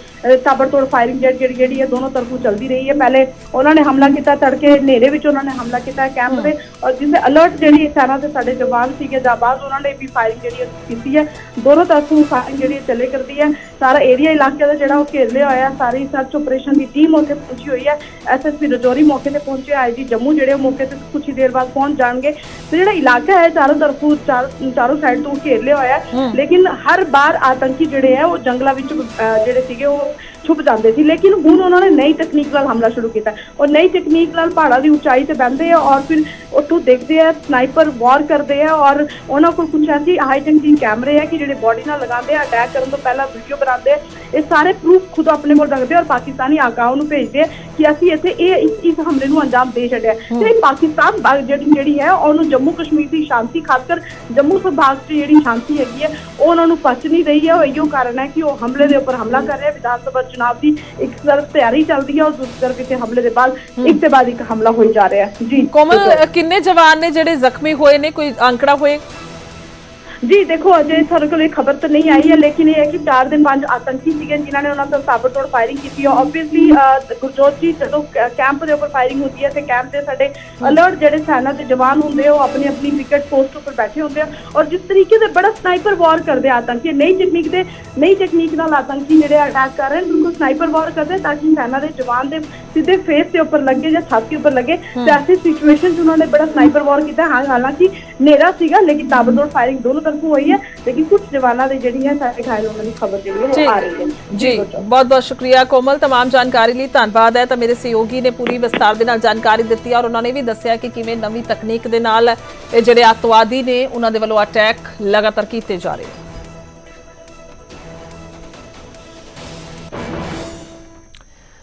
ਤਾਬੜਤੋੜ ਫਾਇਰਿੰਗ ਜਿਹੜੀ ਜਿਹੜੀ ਹੈ ਦੋਨੋਂ ਤਰਫੋਂ ਚੱਲਦੀ ਰਹੀ ਹੈ। ਪਹਿਲੇ ਉਹਨਾਂ ਨੇ ਹਮਲਾ ਕੀਤਾ ਤੜਕੇ ਹਨੇਰੇ ਵਿੱਚ ਉਹਨਾਂ ਨੇ ਹਮਲਾ ਕੀਤਾ ਕੈਂਪ ਦੇ ਔਰ ਜਿਸ ਅਲਰਟ ਜਿਹੜੀ ਸੈਨਾ ਦੇ ਸਾਡੇ ਜਵਾਨ ਸੀਗੇ ਜਾਂ ਬਾਅਦ ਉਹਨਾਂ ਨੇ ਵੀ ਫਾਇਰਿੰਗ ਜਿਹੜੀ ਕੀਤੀ ਹੈ ਦੋਨੋਂ ਤਰਫੋਂ ਫਾਇਰਿੰਗ ਜਿਹੜੀ ਚੱਲੇ ਕਰਦੀ ਹੈ। ਸਾਰਾ ਏਰੀਆ ਇਲਾਕੇ ਦਾ ਜਿਹੜਾ ਉਹ ਘੇਰ ਲਿਆ ਹੋਇਆ ਸਾਰੀ ਸਰਚ ਆਪਰੇਸ਼ਨ ਦੀ ਟੀਮ ਉੱਥੇ ਪਹੁੰਚੀ ਹੋਈ ਹੈ। ਐਸਐਸਪੀ ਰਜੌਰੀ ਮੌਕੇ ਤੇ ਪਹੁੰਚੇ ਆਈਜੀ ਜੰਮੂ ਜਿਹੜੇ ਮੌਕੇ ਤੇ ਕੁਝ ਹੀ ਦੇਰ ਬਾਅਦ ਪਹੁੰਚ ਜਾਣਗੇ। ਤੇ ਜਿਹੜਾ ਇਲਾਕਾ ਹੈ ਚਾਰੋਂ ਤਰਫੋਂ ਚਾਰ ਸਾਈਡ ਤੋਂ ਘੇਰ ਲਿਆ ਹੋਇਆ ਹੈ। ਲੇਕਿਨ ਹਰ ਬਾਰ ਆਤੰਕੀ ਜਿਹੜੇ ਹੈ ਉਹ ਜੰਗਲਾਂ ਵਿੱਚ ਜਿਹੜੇ ਸੀਗੇ ਉਹ ਛੁਪ ਜਾਂਦੇ ਸੀ। ਲੇਕਿਨ ਹੁਣ ਉਹਨਾਂ ਨੇ ਨਈ ਤਕਨੀਕ ਨਾਲ ਹਮਲਾ ਸ਼ੁਰੂ ਕੀਤਾ। ਔਰ ਨਈ ਤਕਨੀਕ ਨਾਲ ਪਹਾੜਾਂ ਦੀ ਉਚਾਈ ਤੇ ਬੈਠਦੇ ਆ ਔਰ ਫਿਰ ਉੱਥੋਂ ਦੇਖਦੇ ਆ ਸਨਾਈਪਰ ਵਾਰ ਕਰਦੇ ਆ ਔਰ ਉਹਨਾਂ ਕੋਲ ਕੁਝ ਐਸੀ ਹਾਈ ਟੈਕਨੀਕ ਕੈਮਰੇ ਆ ਕਿ ਜਿਹੜੇ ਬੋਡੀ ਨਾਲ ਲਗਾਉਂਦੇ ਆ ਅਟੈਕ ਕਰਨ ਤੋਂ ਪਹਿਲਾਂ ਵੀਡੀਓ ਬਣਾਉਂਦੇ ਇਹ ਸਾਰੇ ਪ੍ਰੂਫ ਖੁਦ ਆਪਣੇ ਕੋਲ ਰੱਖਦੇ ਔਰ ਪਾਕਿਸਤਾਨੀ ਆਕਾਓ ਨੂੰ ਭੇਜਦੇ ਕਿ ਅਸੀਂ ਇੱਥੇ ਇਹ ਇਸ ਇਸ ਹਮਲੇ ਨੂੰ ਅੰਜਾਮ ਦੇ ਛੱਡਿਆ। ਤੇ ਪਾਕਿਸਤਾਨ ਬਾਗ ਜਿਹੜੀ ਜਿਹੜੀ ਹੈ ਉਹਨੂੰ ਜੰਮੂ ਕਸ਼ਮੀਰ ਦੀ ਸ਼ਾਂਤੀ ਖਾਤਰ ਜੰਮੂ ਸੰਭਾਗ 'ਚ ਜਿਹੜੀ ਸ਼ਾਂਤੀ ਹੈਗੀ ਹੈ ਉਹ ਉਹਨਾਂ ਨੂੰ ਪਚ ਨਹੀਂ ਰਹੀ ਹੈ ਉਹ ਇਹੋ ਕਾਰਨ ਹੈ ਕਿ ਉਹ ਹਮਲੇ ਦੇ ਉੱਪਰ ਹਮਲਾ ਕਰ ਰਿਹਾ ਵਿਧਾਨ ਸਭਾ ਚੁਣਾਵ ਦੀ ਇੱਕ ਤਰਫ ਤਿਆਰੀ ਚੱਲਦੀ ਹੈ ਔਰ ਦੂਸਰੀ ਤਰਫ ਇੱਥੇ ਹਮਲੇ ਦੇ ਬਾਅਦ ਇੱਕ ਦੇ ਬਾਅਦ ਇੱਕ ਹਮਲਾ ਹੋਈ ਜਾ ਰਿਹਾ ਹੈ। ਜੀ। ਕੋਮਲ ਕਿੰਨੇ ਜਵਾਨ ਨੇ ਜਿਹੜੇ ਜ਼ਖਮੀ ਹੋਏ ਨੇ? ਕੋਈ ਅੰਕੜਾ ਹੋਏ? ਜੀ ਦੇਖੋ ਅਜੇ ਕੋਲ ਇਹ ਖਬਰ ਤਾਂ ਨਹੀਂ ਆਈ ਹੈ ਲੇਕਿਨ ਇਹ ਹੈ ਕਿ ਚਾਰ ਦੇ ਪੰਜ ਆਤੰਕੀ ਸੀਗੇ ਜਿਨ੍ਹਾਂ ਨੇ ਉਹਨਾਂ ਤੋਂ ਤਾਬੜਤੋੜ ਫਾਇਰਿੰਗ ਕੀਤੀ ਹੈ। ਆਬਵੀਅਸਲੀ ਗੁਰਜੋਤ ਜੀ ਜਦੋਂ ਕੈਂਪ ਦੇ ਉੱਪਰ ਫਾਇਰਿੰਗ ਹੁੰਦੀ ਹੈ ਤੇ ਕੈਂਪ ਦੇ ਸਾਡੇ ਅਲਰਟ ਜਿਹੜੇ ਸੈਨਾ ਦੇ ਜਵਾਨ ਹੁੰਦੇ ਉਹ ਆਪਣੀ ਆਪਣੀ ਵਿਕਟ ਪੋਸਟ ਉੱਪਰ ਬੈਠੇ ਹੁੰਦੇ ਆ। ਔਰ ਜਿਸ ਤਰੀਕੇ ਦੇ ਬੜਾ ਸਨਾਈਪਰ ਵਾਰ ਕਰਦੇ ਆ ਆਤੰਕੀ ਨਈ ਟੈਕਨੀਕ ਦੇ ਨਈ ਟੈਕਨੀਕ ਨਾਲ ਆਤੰਕੀ ਜਿਹੜੇ ਅਟੈਕ ਕਰ ਰਹੇ ਨੇ ਬਿਲਕੁਲ ਸਨਾਈਪਰ ਵਾਰ ਕਰਦੇ ਤਾਂ ਕਿ ਸੈਨਾ ਦੇ ਜਵਾਨ ਦੇ ਸਿੱਧੇ ਫੇਸ ਦੇ ਉੱਪਰ ਲੱਗੇ ਜਾਂ ਛਾਤੀ ਉੱਪਰ ਲੱਗੇ। ਤੇ ਐਸੀ ਸਿਚੁਏਸ਼ਨ 'ਚ ਉਹਨਾਂ ਨੇ ਬੜਾ ਸਨਾਈਪਰ ਵਾਰ ਕੀਤਾ। ਹਾਲਾਂਕਿ ਹਨੇਰਾ ਸੀਗਾ ਲੇਕਿਨ ਤਾਬੜਤੋੜ ਫਾਇਰਿੰਗ ਦੋਨੋਂ ਤਰਫੋਂ ਹੋਈ ਹੈ ਲੇਕਿਨ ਕੁਝ ਜਵਾਨਾਂ ਦੇ ਜਿਹੜੀ ਹੈ ਸਾਰੇ ਘਾਇਲ ਹੋਣ ਦੀ ਖਬਰ ਜਿਹੜੀ ਹੈ ਉਹ ਆ ਰਹੀ ਹੈ ਜੀ ਗੁਰਜੋਤ। ਬਹੁਤ ਬਹੁਤ ਸ਼ੁਕਰੀਆ ਕੋਮਲ तमाम ਜਾਣਕਾਰੀ ਲਈ ਧੰਨਵਾਦ ਹੈ ਤਾਂ ਮੇਰੇ ਸਹਿਯੋਗੀ ਨੇ ਪੂਰੀ ਵਿਸਤਾਰ ਦੇ ਨਾਲ ਜਾਣਕਾਰੀ ਦਿੱਤੀ ਔਰ ਉਹਨਾਂ ਨੇ ਵੀ ਦੱਸਿਆ ਕਿ ਕਿਵੇਂ ਨਵੀਂ ਤਕਨੀਕ ਦੇ ਨਾਲ ਇਹ ਜਿਹੜੇ ਅੱਤਵਾਦੀ ਨੇ ਉਹਨਾਂ ਦੇ ਵੱਲੋਂ ਅਟੈਕ ਲਗਾਤਾਰ ਕੀਤੇ ਜਾ ਰਹੇ ਨੇ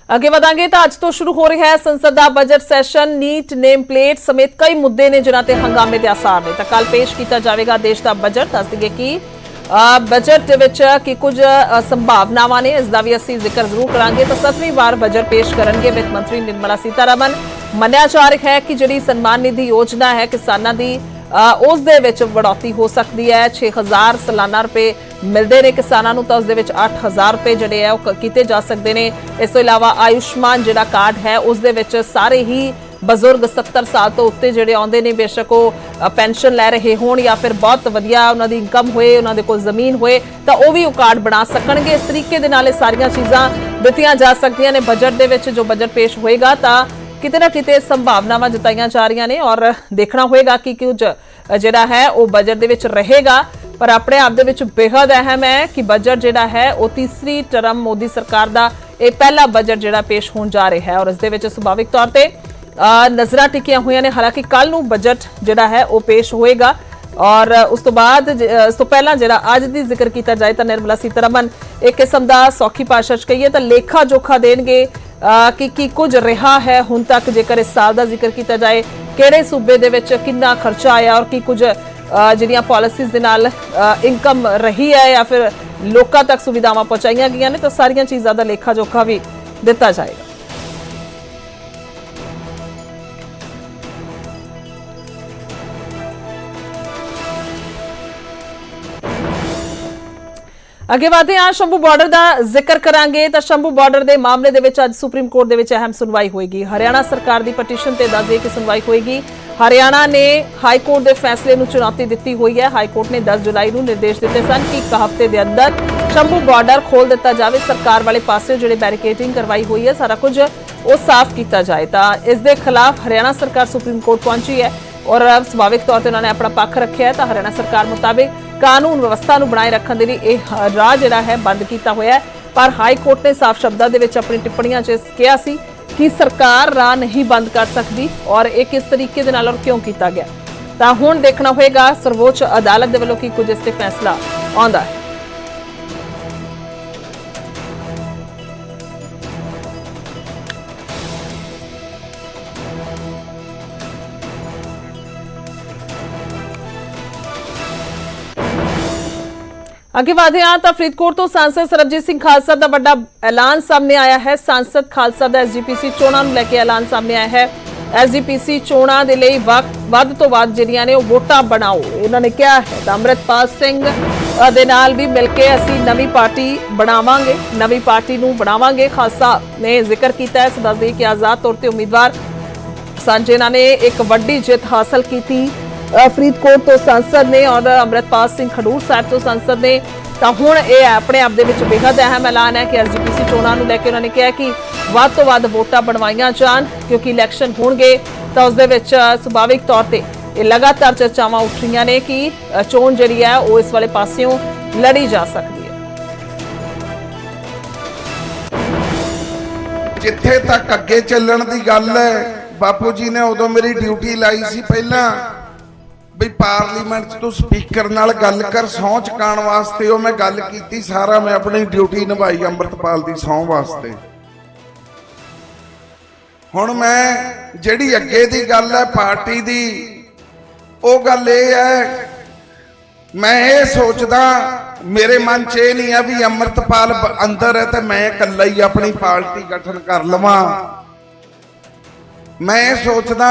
ਅੱਗੇ ਵਧਾਂਗੇ ਤਾਂ ਅੱਜ ਤੋਂ ਸ਼ੁਰੂ ਹੋ ਰਿਹਾ ਹੈ ਸੰਸਦ ਦਾ budget session NEET name plate ਸਮੇਤ ਕਈ ਮੁੱਦੇ ਨੇ ਜਿਨ੍ਹਾਂ ਤੇ ਹੰਗਾਮੇ ਦੇ ਆਸਾਰ ਨੇ। ਤਾਂ ਕੱਲ ਪੇਸ਼ ਕੀਤਾ ਜਾਵੇਗਾ ਦੇਸ਼ ਦਾ ਬਜਟ ਦੱਸ ਦਈਏ ਕਿ ਬਜਟ ਦੇ ਵਿੱਚ ਕੀ ਕੁਝ ਸੰਭਾਵਨਾਵਾਂ ਨੇ, ਇਸ ਦਾ ਵੀ ਅਸੀਂ ਜ਼ਿਕਰ ਜ਼ਰੂਰ ਕਰਾਂਗੇ। ਤਾਂ ਸੱਤਵੀਂ ਵਾਰ ਬਜਟ ਪੇਸ਼ ਕਰਨਗੇ ਵਿੱਤ ਮੰਤਰੀ ਨਿਰਮਲਾ ਸੀਤਾਰਮਨ। ਮੰਨਿਆ ਜਾ ਰਿਹਾ ਹੈ ਕਿ ਜਿਹੜੀ ਸਨਮਾਨ ਨਿਧੀ ਯੋਜਨਾ ਹੈ ਕਿਸਾਨਾਂ ਦੀ ਉਸ ਦੇ ਵਿੱਚ ਵੜੌਤੀ ਹੋ ਸਕਦੀ ਹੈ। 6000 ਸਾਲਾਨਾ ਰੁਪਏ ਮਿਲਦੇ ਨੇ ਕਿਸਾਨਾਂ ਨੂੰ ਤਾਂ ਉਸ ਦੇ ਵਿੱਚ 8000 ਰੁਪਏ ਜਿਹੜੇ ਆ ਉਹ ਕ- ਕੀਤੇ ਜਾ ਸਕਦੇ ਨੇ। ਇਸ ਤੋਂ ਇਲਾਵਾ ਆਯੁਸ਼ਮਾਨ ਜਿਹੜਾ ਕਾਰਡ ਹੈ, ਉਸ ਦੇ ਵਿੱਚ ਸਾਰੇ ਹੀ ਬਜ਼ੁਰਗ 70 ਸਾਲ ਤੋਂ ਉੱਤੇ ਜਿਹੜੇ ਆਉਂਦੇ ਨੇ, ਬੇਸ਼ੱਕ ਉਹ ਪੈਨਸ਼ਨ ਲੈ ਰਹੇ ਹੋਣ ਜਾਂ ਫਿਰ ਬਹੁਤ ਵਧੀਆ ਉਹਨਾਂ ਦੀ ਇਨਕਮ ਹੋਏ, ਉਹਨਾਂ ਦੇ ਕੋਲ ਜ਼ਮੀਨ ਹੋਏ, ਤਾਂ ਉਹ ਵੀ ਉਹ ਕਾਰਡ ਬਣਾ ਸਕਣਗੇ। ਇਸ ਤਰੀਕੇ ਦੇ ਨਾਲ ਇਹ ਸਾਰੀਆਂ ਚੀਜ਼ਾਂ ਦਿੱਤੀਆਂ ਜਾ ਸਕਦੀਆਂ ਨੇ। ਬਜਟ ਦੇ ਵਿੱਚ ਜੋ ਬਜਟ ਪੇਸ਼ ਹੋਏਗਾ, ਤਾਂ ਕਿਤੇ ਨਾ ਕਿਤੇ ਸੰਭਾਵਨਾਵਾਂ ਜਤਾਈਆਂ ਜਾ ਰਹੀਆਂ ਨੇ ਔਰ ਦੇਖਣਾ ਹੋਏਗਾ ਕਿ ਕੁਝ ਜਿਹੜਾ ਹੈ, ਉਹ ਬਜਟ ਦੇ ਵਿੱਚ ਰਹੇਗਾ। ਪਰ ਆਪਣੇ ਆਪ ਦੇ ਵਿੱਚ ਬੇहद ਅਹਿਮ ਹੈ ਕਿ ਬਜਟ ਜਿਹੜਾ ਹੈ, ਉਹ ਤੀਸਰੀ ਟਰਮ ਮੋਦੀ ਸਰਕਾਰ ਦਾ ਇਹ ਪਹਿਲਾ ਬਜਟ ਜਿਹੜਾ ਪੇਸ਼ ਹੋਣ ਜਾ ਰਿਹਾ ਹੈ। ਔਰ ਇਸ ਦੇ ਵਿੱਚ ਸੁਭਾਵਿਕ ਤੌਰ ਤੇ ਨਜ਼ਰਾਂ ਟਿਕੀਆਂ ਹੋਈਆਂ ਨੇ। ਹਾਲਾਂਕਿ ਕੱਲ ਨੂੰ ਬਜਟ ਜਿਹੜਾ ਹੈ, ਉਹ ਪੇਸ਼ ਹੋਏਗਾ। ਔਰ ਉਸ ਤੋਂ ਬਾਅਦ, ਜ- ਇਸ ਤੋਂ ਪਹਿਲਾਂ ਜਿਹੜਾ ਅੱਜ ਦੀ ਜ਼ਿਕਰ ਕੀਤਾ ਜਾਏ ਤਾਂ ਨਿਰਮਲਾ ਸੀਤਾਰਮਨ ਇੱਕ ਕਿਸਮ ਦਾ ਸੌਖੀ ਭਾਸ਼ਾ ਚ ਕਹੀਏ ਤਾਂ ਲੇਖਾ ਜੋਖਾ ਦੇਣਗੇ ਕਿ, ਕੀ ਕੁਝ ਰਿਹਾ ਹੈ ਹੁਣ ਤੱਕ ਜੇਕਰ ਇਸ ਸਾਲ ਦਾ ਜ਼ਿਕਰ ਕੀਤਾ ਜਾਏ ਕਿਹੜੇ ਸੂਬੇ ਦੇ ਵਿੱਚ ਕਿੰਨਾ ਖਰਚਾ ਆਇਆ ਔਰ ਕੀ ਕੁਝ ਜਿਹੜੀਆਂ ਪਾਲਿਸੀਜ਼ ਦੇ ਨਾਲ ਇਨਕਮ ਰਹੀ ਹੈ ਜਾਂ ਫਿਰ ਲੋਕਾਂ ਤੱਕ ਸੁਵਿਧਾਵਾਂ ਪਹੁੰਚਾਈਆਂ ਗਈਆਂ ਨੇ, ਤਾਂ ਸਾਰੀਆਂ ਚੀਜ਼ਾਂ ਦਾ ਲੇਖਾ ਜੋਖਾ ਵੀ ਦਿੱਤਾ ਜਾਏਗਾ। ਅੱਗੇ ਵਧਦੇ ਹਾਂ, ਸ਼ੰਭੂ ਬਾਰਡਰ ਦਾ ਜ਼ਿਕਰ ਕਰਾਂਗੇ ਤਾਂ ਸ਼ੰਭੂ ਬਾਰਡਰ ਦੇ ਮਾਮਲੇ ਦੇ ਵਿੱਚ ਅੱਜ ਸੁਪਰੀਮ ਕੋਰਟ ਦੇ ਵਿੱਚ ਅਹਿਮ ਸੁਣਵਾਈ ਹੋਏਗੀ। ਹਰਿਆਣਾ ਸਰਕਾਰ ਦੀ ਪਟੀਸ਼ਨ ਤੇ ਦੱਸਦੇ ਕਿ ਸੁਣਵਾਈ ਹੋਏਗੀ। ਹਰਿਆਣਾ ਨੇ ਹਾਈ ਕੋਰਟ ਦੇ ਫੈਸਲੇ ਨੂੰ ਚੁਣੌਤੀ ਦਿੱਤੀ ਹੋਈ ਹੈ। ਹਾਈ ਕੋਰਟ ਨੇ 10 ਜੁਲਾਈ ਨੂੰ ਨਿਰਦੇਸ਼ ਦਿੱਤੇ ਸਨ ਕਿ ਇੱਕ ਹਫ਼ਤੇ ਦੇ ਅੰਦਰ ਸ਼ੰਭੂ ਬਾਰਡਰ ਖੋਲ ਦਿੱਤਾ ਜਾਵੇ। ਸਰਕਾਰ ਵਾਲੇ ਪਾਸੇ ਜਿਹੜੇ ਬੈਰੀਕੇਡਿੰਗ ਕਰਵਾਈ ਹੋਈ ਹੈ, ਸਾਰਾ ਕੁਝ ਉਹ ਸਾਫ਼ ਕੀਤਾ ਜਾਏ। ਤਾਂ ਇਸ ਦੇ ਖਿਲਾਫ ਹਰਿਆਣਾ ਸਰਕਾਰ ਸੁਪਰੀਮ ਕੋਰਟ ਪਹੁੰਚੀ ਹੈ ਔਰ ਸੁਭਾਵਿਕ ਤੌਰ ਤੇ ਉਹਨਾਂ ਨੇ ਆਪਣਾ ਪੱਖ ਰੱਖਿਆ ਹੈ। ਤਾਂ ਹਰਿਆਣਾ ਸਰਕਾਰ ਮੁਤਾਬਿਕ ਕਾਨੂੰਨ ਵਿਵਸਥਾ ਨੂੰ ਬਣਾਏ ਰੱਖਣ ਦੇ ਲਈ ਇਹ ਰਾਹ ਜਿਹੜਾ ਹੈ ਬੰਦ ਕੀਤਾ ਹੋਇਆ ਹੈ। ਪਰ ਹਾਈ ਕੋਰਟ ਨੇ ਸਾਫ਼ ਸ਼ਬਦਾਂ ਦੇ ਵਿੱਚ ਆਪਣੀ ਟਿੱਪਣੀਆਂ 'ਚ ਕਿਹਾ ਸੀ ਕਿ ਸਰਕਾਰ ਰਾਹ ਨਹੀਂ ਬੰਦ ਕਰ ਸਕਦੀ ਔਰ ਇਹ ਕਿਸ ਤਰੀਕੇ ਦੇ ਨਾਲ ਔਰ ਕਿਉਂ ਕੀਤਾ ਗਿਆ। ਤਾਂ ਹੁਣ ਦੇਖਣਾ ਹੋਏਗਾ ਸਰਵੋੱਚ ਅਦਾਲਤ ਦੇ ਵੱਲੋਂ ਕੀ ਕੁਝ ਇਸ ਤੇ ਫੈਸਲਾ ਆਉਂਦਾ ਹੈ। ਅੱਗੇ ਵਧਦੇ ਹਾਂ ਤਾਂ ਫਰੀਦਕੋਟ ਤੋਂ ਸਾਂਸਦ ਸਰਬਜੀਤ ਸਿੰਘ ਖਾਲਸਾ ਦਾ ਵੱਡਾ ਐਲਾਨ ਸਾਹਮਣੇ ਆਇਆ ਹੈ। ਸਾਂਸਦ ਖਾਲਸਾ ਦਾ ਐਸਜੀਪੀਸੀ ਚੋਣਾਂ ਨੂੰ ਲੈ ਕੇ ਐਲਾਨ ਸਾਹਮਣੇ ਆਇਆ ਹੈ। ਐਸਜੀਪੀਸੀ ਚੋਣਾਂ ਦੇ ਲਈ ਵੱਧ ਤੋਂ ਵੱਧ ਜਿਹੜੀਆਂ ਨੇ ਉਹ ਵੋਟਾਂ ਬਣਾਓ। ਇਹਨਾਂ ਨੇ ਕਿਹਾ ਹੈ ਤਾਂ ਅੰਮ੍ਰਿਤਪਾਲ ਸਿੰਘ ਦੇ ਨਾਲ ਵੀ ਮਿਲ ਕੇ ਅਸੀਂ ਨਵੀਂ ਪਾਰਟੀ ਬਣਾਵਾਂਗੇ। ਨਵੀਂ ਪਾਰਟੀ ਨੂੰ ਬਣਾਵਾਂਗੇ। ਖਾਲਸਾ ਨੇ ਜ਼ਿਕਰ ਕੀਤਾ ਹੈ। ਸੋ ਕਿ ਆਜ਼ਾਦ ਤੌਰ ਤੇ ਉਮੀਦਵਾਰ ਸਾਂਝੇ ਇਹਨਾਂ ਨੇ ਇੱਕ ਵੱਡੀ ਜਿੱਤ ਹਾਸਲ ਕੀਤੀ। ਫਰੀਦਕੋਟ ਤੋਂ ਸੰਸਦ ਨੇ ਔਰ ਅੰਮ੍ਰਿਤਪਾਲ ਸਿੰਘ ਖਡੂਰ ਸਾਹਿਬ ਤੋਂ ਸੰਸਦ ਨੇ। ਤਾਂ ਹੁਣ ਇਹ ਆਪਣੇ ਆਪ ਦੇ ਵਿੱਚ ਬੇहद ਅਹਿਮ ਐਲਾਨ ਹੈ ਕਿ ਐਸਜੀਪੀਸੀ ਚੋਣਾਂ ਨੂੰ ਲੈ ਕੇ ਉਹਨਾਂ ਨੇ ਕਿਹਾ ਕਿ ਵੱਧ ਤੋਂ ਵੱਧ ਵੋਟਾਂ ਬਣਵਾਈਆਂ ਜਾਣ, ਕਿਉਂਕਿ ਇਲੈਕਸ਼ਨ ਹੋਣਗੇ। ਤਾਂ ਉਸ ਦੇ ਵਿੱਚ ਸੁਭਾਵਿਕ ਤੌਰ ਤੇ ਇਹ ਲਗਾਤਾਰ ਚਰਚਾਵਾਂ ਉੱਠ ਰਹੀਆਂ ਨੇ ਕਿ ਚੋਣ ਜਿਹੜੀ ਹੈ ਉਹ ਇਸ ਵਾਲੇ ਪਾਸਿਓਂ ਲੜੀ ਜਾ ਸਕਦੀ ਹੈ। ਜਿੱਥੇ ਤੱਕ ਅੱਗੇ ਚੱਲਣ ਦੀ ਗੱਲ ਹੈ, ਬਾਪੂ ਜੀ ਨੇ ਉਦੋਂ ਮੇਰੀ ਡਿਊਟੀ ਲਾਈ ਸੀ ਪਹਿਲਾਂ। ਵੀ ਪਾਰਲੀਮੈਂਟ 'ਚ ਤੂੰ ਸਪੀਕਰ ਨਾਲ ਗੱਲ ਕਰ, ਸਹੁੰ ਚੁਕਾਉਣ ਵਾਸਤੇ ਉਹ ਮੈਂ ਗੱਲ ਕੀਤੀ, ਸਾਰਾ ਮੈਂ ਆਪਣੀ ਡਿਊਟੀ ਨਿਭਾਈ ਅੰਮ੍ਰਿਤਪਾਲ ਦੀ ਸਹੁੰ ਵਾਸਤੇ। ਹੁਣ ਮੈਂ ਜਿਹੜੀ ਅੱਗੇ ਦੀ ਗੱਲ ਹੈ, ਪਾਰਟੀ ਦੀ, ਉਹ ਗੱਲ ਇਹ ਹੈ, ਮੈਂ ਇਹ ਸੋਚਦਾ, ਮੇਰੇ ਮਨ 'ਚ ਇਹ ਨਹੀਂ ਆ ਵੀ ਅੰਮ੍ਰਿਤਪਾਲ ਅੰਦਰ ਹੈ ਤੇ ਮੈਂ ਇਕੱਲਾ ਹੀ ਆਪਣੀ ਪਾਰਟੀ ਗਠਨ ਕਰ ਲਵਾਂ। ਮੈਂ ਇਹ ਸੋਚਦਾ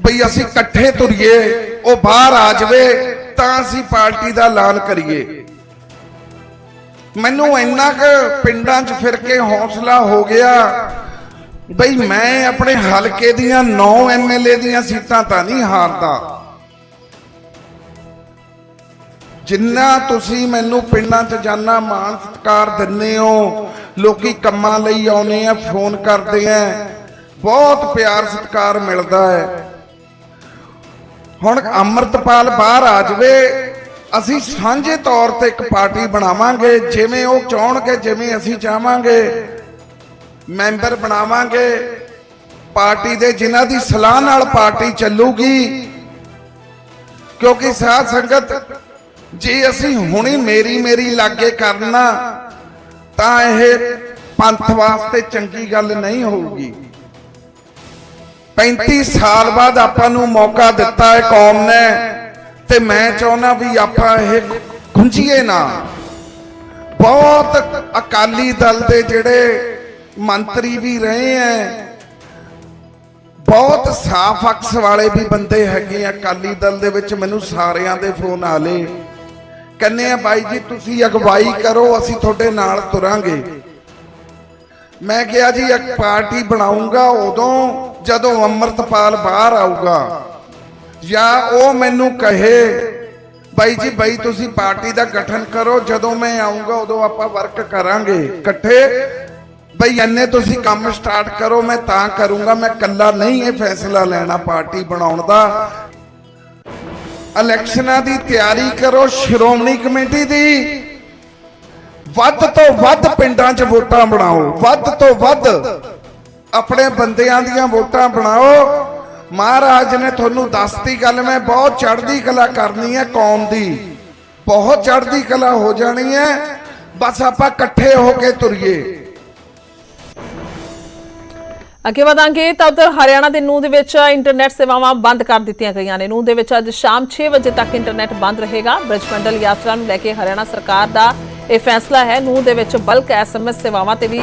ਬਈ ਅਸੀਂ ਇਕੱਠੇ ਤੁਰੀਏ, ਉਹ ਬਾਹਰ ਆ ਜਾਵੇ, ਤਾਂ ਅਸੀਂ ਪਾਰਟੀ ਦਾ ਐਲਾਨ ਕਰੀਏ। ਮੈਨੂੰ ਇੰਨਾ ਕੁ ਪਿੰਡਾਂ 'ਚ ਫਿਰ ਕੇ ਹੌਸਲਾ ਹੋ ਗਿਆ। ਬਈ ਮੈਂ ਆਪਣੇ ਹਲਕੇ ਦੀਆਂ 9 ਐਮਐਲਏ ਦੀਆਂ ਸੀਟਾਂ ਤਾਂ ਨਹੀਂ ਹਾਰਦਾ। ਜਿੰਨਾ ਤੁਸੀਂ ਮੈਨੂੰ ਪਿੰਡਾਂ 'ਚ ਜਾਣਾ ਮਾਣ ਸਤਿਕਾਰ ਦਿੰਦੇ ਹੋ, ਲੋਕੀ ਕੰਮਾਂ ਲਈ ਆਉਨੇ ਆ, ਫੋਨ ਕਰਦੇ ਆ, ਬਹੁਤ ਪਿਆਰ ਸਤਿਕਾਰ ਮਿਲਦਾ ਹੈ। ਹੁਣ ਅੰਮ੍ਰਿਤਪਾਲ ਬਾਹਰ ਆ ਜਾਵੇ, ਅਸੀਂ ਸਾਂਝੇ ਤੌਰ ਤੇ ਇੱਕ ਪਾਰਟੀ ਬਣਾਵਾਂਗੇ, ਜਿਵੇਂ ਉਹ ਚਾਹਣਗੇ, ਜਿਵੇਂ ਅਸੀਂ ਚਾਹਾਂਗੇ। ਮੈਂਬਰ ਬਣਾਵਾਂਗੇ। ਪਾਰਟੀ ਦੇ ਜਿਨ੍ਹਾਂ ਦੀ ਸਲਾਹ ਨਾਲ ਪਾਰਟੀ ਚੱਲੂਗੀ। ਕਿਉਂਕਿ ਸਾਧ ਸੰਗਤ, ਜੇ ਅਸੀਂ ਹੁਣੀ ਮੇਰੀ ਮੇਰੀ ਲਾਗੇ ਕਰਨਾ, ਤਾਂ ਇਹ ਪੰਥ ਵਾਸਤੇ ਚੰਗੀ ਗੱਲ ਨਹੀਂ ਹੋਊਗੀ। 35 ਸਾਲ ਬਾਅਦ ਆਪਾਂ ਨੂੰ ਮੌਕਾ ਦਿੱਤਾ ਹੈ ਕੌਮ ਨੇ। ਤੇ ਮੈਂ ਚਾਹੁੰਦਾ ਵੀ ਆਪਾਂ ਇਹ ਗੁੰਝੀਏ ਨਾ। ਬਹੁਤ ਅਕਾਲੀ ਦਲ ਦੇ ਜਿਹੜੇ ਮੰਤਰੀ ਵੀ ਰਹੇ ਐ, ਬਹੁਤ ਸਾਫ਼ ਅਕਸ ਵਾਲੇ ਵੀ ਬੰਦੇ ਹੈਗੇ ਆ ਅਕਾਲੀ ਦਲ ਦੇ ਵਿੱਚ, ਮੈਨੂੰ ਸਾਰਿਆਂ ਦੇ ਫੋਨ ਆਲੇ ਕਹਿੰਦੇ ਆ, ਬਾਈ ਜੀ, ਤੁਸੀਂ ਅਗਵਾਈ ਕਰੋ, ਅਸੀਂ ਤੁਹਾਡੇ ਨਾਲ ਤੁਰਾਂਗੇ। ਮੈਂ ਕਿਹਾ ਜੀ, ਇੱਕ ਪਾਰਟੀ ਬਣਾਉਂਗਾ ਉਦੋਂ ਜਦੋਂ ਅੰਮ੍ਰਿਤਪਾਲ ਬਾਹਰ ਆਊਗਾ, ਜਾਂ ਉਹ ਮੈਨੂੰ ਕਹੇ, ਬਾਈ ਜੀ, ਬਾਈ, ਤੁਸੀਂ ਪਾਰਟੀ ਦਾ ਗਠਨ ਕਰੋ, ਜਦੋਂ ਮੈਂ ਆਉਂਗਾ ਉਦੋਂ ਆਪਾਂ ਵਰਕ ਕਰਾਂਗੇ। ਇਕੱਠੇ, ਬਈ, ਇੰਨੇ ਤੁਸੀਂ ਕੰਮ ਸਟਾਰਟ ਕਰੋ, ਮੈਂ ਤਾਂ ਕਰੂੰਗਾ, ਮੈਂ ਇਕੱਲਾ ਨਹੀਂ ਇਹ ਫੈਸਲਾ ਲੈਣਾ ਪਾਰਟੀ ਬਣਾਉਣ ਦਾ। ਇਲੈਕਸ਼ਨਾਂ ਦੀ ਤਿਆਰੀ ਕਰੋ, ਸ਼੍ਰੋਮਣੀ ਕਮੇਟੀ ਦੀ। ਵੱਧ ਤੋਂ ਵੱਧ ਪਿੰਡਾਂ 'ਚ ਵੋਟਾਂ ਬਣਾਓ, ਵੱਧ ਤੋਂ ਵੱਧ। ਆਪਣੇ ਬੰਦਿਆਂ ਦੀਆਂ ਵੋਟਾਂ ਬਣਾਓ। ਮਹਾਰਾਜ ਨੇ ਤੁਹਾਨੂੰ ਦੱਸਤੀ ਗੱਲ, ਮੈਂ ਬਹੁਤ ਚੜ੍ਹਦੀ ਕਲਾ ਕਰਨੀ ਹੈ ਕੌਮ ਦੀ। ਬਹੁਤ ਚੜ੍ਹਦੀ ਕਲਾ ਹੋ ਜਾਣੀ ਹੈ। ਬਸ ਆਪਾਂ ਇਕੱਠੇ ਹੋ ਕੇ ਤੁਰੀਏ। ਅੱਗੇ ਵਧਾਂਗੇ ਤਾਂ ਉਧਰ ਹਰਿਆਣਾ ਦੇ ਨੂਹ ਦੇ ਵਿੱਚ ਇੰਟਰਨੈਟ ਸੇਵਾਵਾਂ ਬੰਦ ਕਰ ਦਿੱਤੀਆਂ ਗਈਆਂ ਨੇ। ਨੂਹ ਦੇ ਵਿੱਚ ਅੱਜ ਸ਼ਾਮ 6 ਵਜੇ ਤੱਕ ਇੰਟਰਨੈਟ ਬੰਦ ਰਹੇਗਾ। ਬ੍ਰਿਜ ਮੰਡਲ ਯਾਤਰਾ ਨੂੰ ਲੈ ਕੇ ਹਰਿਆਣਾ ਸਰਕਾਰ ਦਾ ਇਹ ਫੈਸਲਾ ਹੈ। ਨੂਹ ਦੇ ਵਿੱਚ ਬਲਕ ਐਸਐਮਐਸ ਸੇਵਾਵਾਂ ਤੇ ਵੀ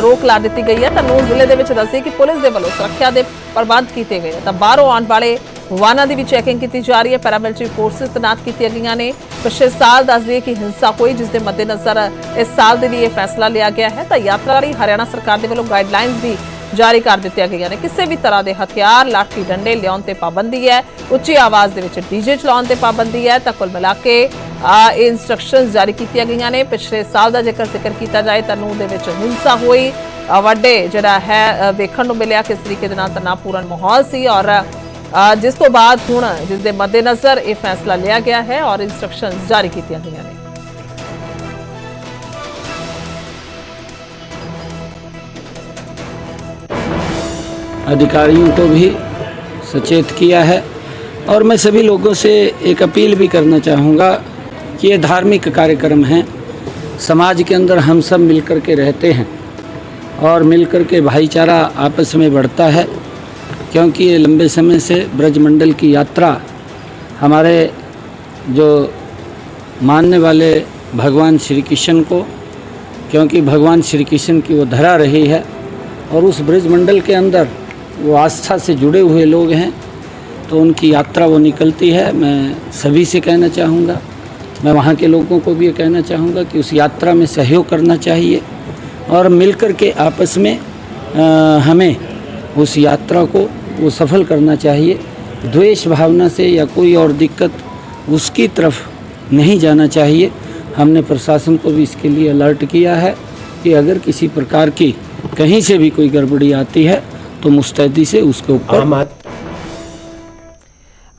ਰੋਕ ਲਾ ਦਿੱਤੀ ਗਈ ਹੈ। ਤਾਂ ਨੂਹ ਜ਼ਿਲ੍ਹੇ ਦੇ ਵਿੱਚ ਦੱਸੇ ਕਿ ਪੁਲਿਸ ਦੇ ਵੱਲੋਂ ਸੁਰੱਖਿਆ ਦੇ ਪ੍ਰਬੰਧ ਕੀਤੇ ਗਏ ਨੇ। ਤਾਂ ਬਾਹਰੋਂ ਆਉਣ ਵਾਲੇ ਵਾਹਨਾਂ ਦੀ ਵੀ ਚੈਕਿੰਗ ਕੀਤੀ ਜਾ ਰਹੀ ਹੈ। ਪੈਰਾਮਿਲਟਰੀ ਫੋਰਸਿਸ ਤੈਨਾਤ ਕੀਤੀਆਂ ਗਈਆਂ ਨੇ। ਪਿਛਲੇ ਸਾਲ ਦੱਸ ਦਈਏ ਕਿ ਹਿੰਸਾ ਹੋਈ ਜਿਸ ਦੇ ਮੱਦੇਨਜ਼ਰ ਇਸ ਸਾਲ ਦੇ ਲਈ ਇਹ ਫੈਸਲਾ ਲਿਆ ਗਿਆ ਹੈ। ਤਾਂ ਯਾਤਰਾ ਲਈ ਹਰਿਆਣਾ ਸਰਕਾਰ ਦੇ ਵੱਲੋਂ ਗਾਈਡਲਾਈਨਸ ਵੀ ਜਾਰੀ ਕਰ ਦਿੱਤੀਆਂ ਗਈਆਂ ਨੇ। ਕਿਸੇ ਵੀ ਤਰ੍ਹਾਂ ਦੇ ਹਥਿਆਰ ਲਾਠੀ ਡੰਡੇ ਲਿਆਉਣ ਤੇ ਪਾਬੰਦੀ ਹੈ। ਉੱਚੀ ਆਵਾਜ਼ ਦੇ ਵਿੱਚ ਡੀਜੇ ਚਲਾਉਣ ਤੇ ਪਾਬੰਦੀ ਹੈ। ਤਾਂ ਕੁੱਲ ਮਿਲਾ ਕੇ ਇਹ ਇਨਸਟਰਕਸ਼ਨਸ ਜਾਰੀ ਕੀਤੀਆਂ ਗਈਆਂ ਨੇ ਪਿਛਲੇ ਸਾਲ ਦਾ ਜੇਕਰ ਜ਼ਿਕਰ ਕੀਤਾ ਜਾਏ ਤਾਂ ਨੂੰ ਦੇ ਵਿੱਚ ਹਿੰਸਾ ਹੋਈ ਅ, ਵੱਡੇ ਜਿਹੜਾ ਹੈ ਅ, ਵੇਖਣ ਨੂੰ ਮਿਲਿਆ ਕਿਸ ਤਰੀਕੇ ਦੇ ਨਾਲ ਤਣਾਅਪੂਰਨ ਮਾਹੌਲ ਸੀ ਔਰ ਅ, ਜਿਸ ਤੋਂ ਬਾਅਦ ਹੁਣ ਜਿਸ ਦੇ ਮੱਦੇਨਜ਼ਰ ਇਹ ਫੈਸਲਾ ਲਿਆ ਗਿਆ ਹੈ ਔਰ ਇਨਸਟਰਕਸ਼ਨਸ ਜਾਰੀ ਕੀਤੀਆਂ ਗਈਆਂ ਨੇ अधिकारियों को भी सचेत किया है और मैं सभी लोगों से एक अपील भी करना चाहूँगा कि ये धार्मिक कार्यक्रम हैं। समाज के अंदर हम सब मिलकर के रहते हैं और मिलकर के भाईचारा आपस में बढ़ता है, क्योंकि ये लंबे समय से ब्रजमंडल की यात्रा हमारे जो मानने वाले भगवान श्री कृष्ण को, क्योंकि भगवान श्री कृष्ण की वो धरा रही है और उस ब्रजमंडल के अंदर वो आस्था से जुड़े हुए लोग हैं तो उनकी यात्रा वो निकलती है। मैं सभी से कहना चाहूँगा मैं वहाँ के लोगों को भी ये कहना चाहूँगा कि उस यात्रा में सहयोग करना चाहिए और मिलकर के आपस में अ, हमें उस यात्रा को वो सफल करना चाहिए। द्वेष भावना से या कोई और दिक्कत उसकी तरफ़ नहीं जाना चाहिए। हमने प्रशासन को भी इसके लिए अलर्ट किया है कि अगर किसी प्रकार की कहीं से भी कोई गड़बड़ी आती है तो मुस्तैदी से उसके ऊपर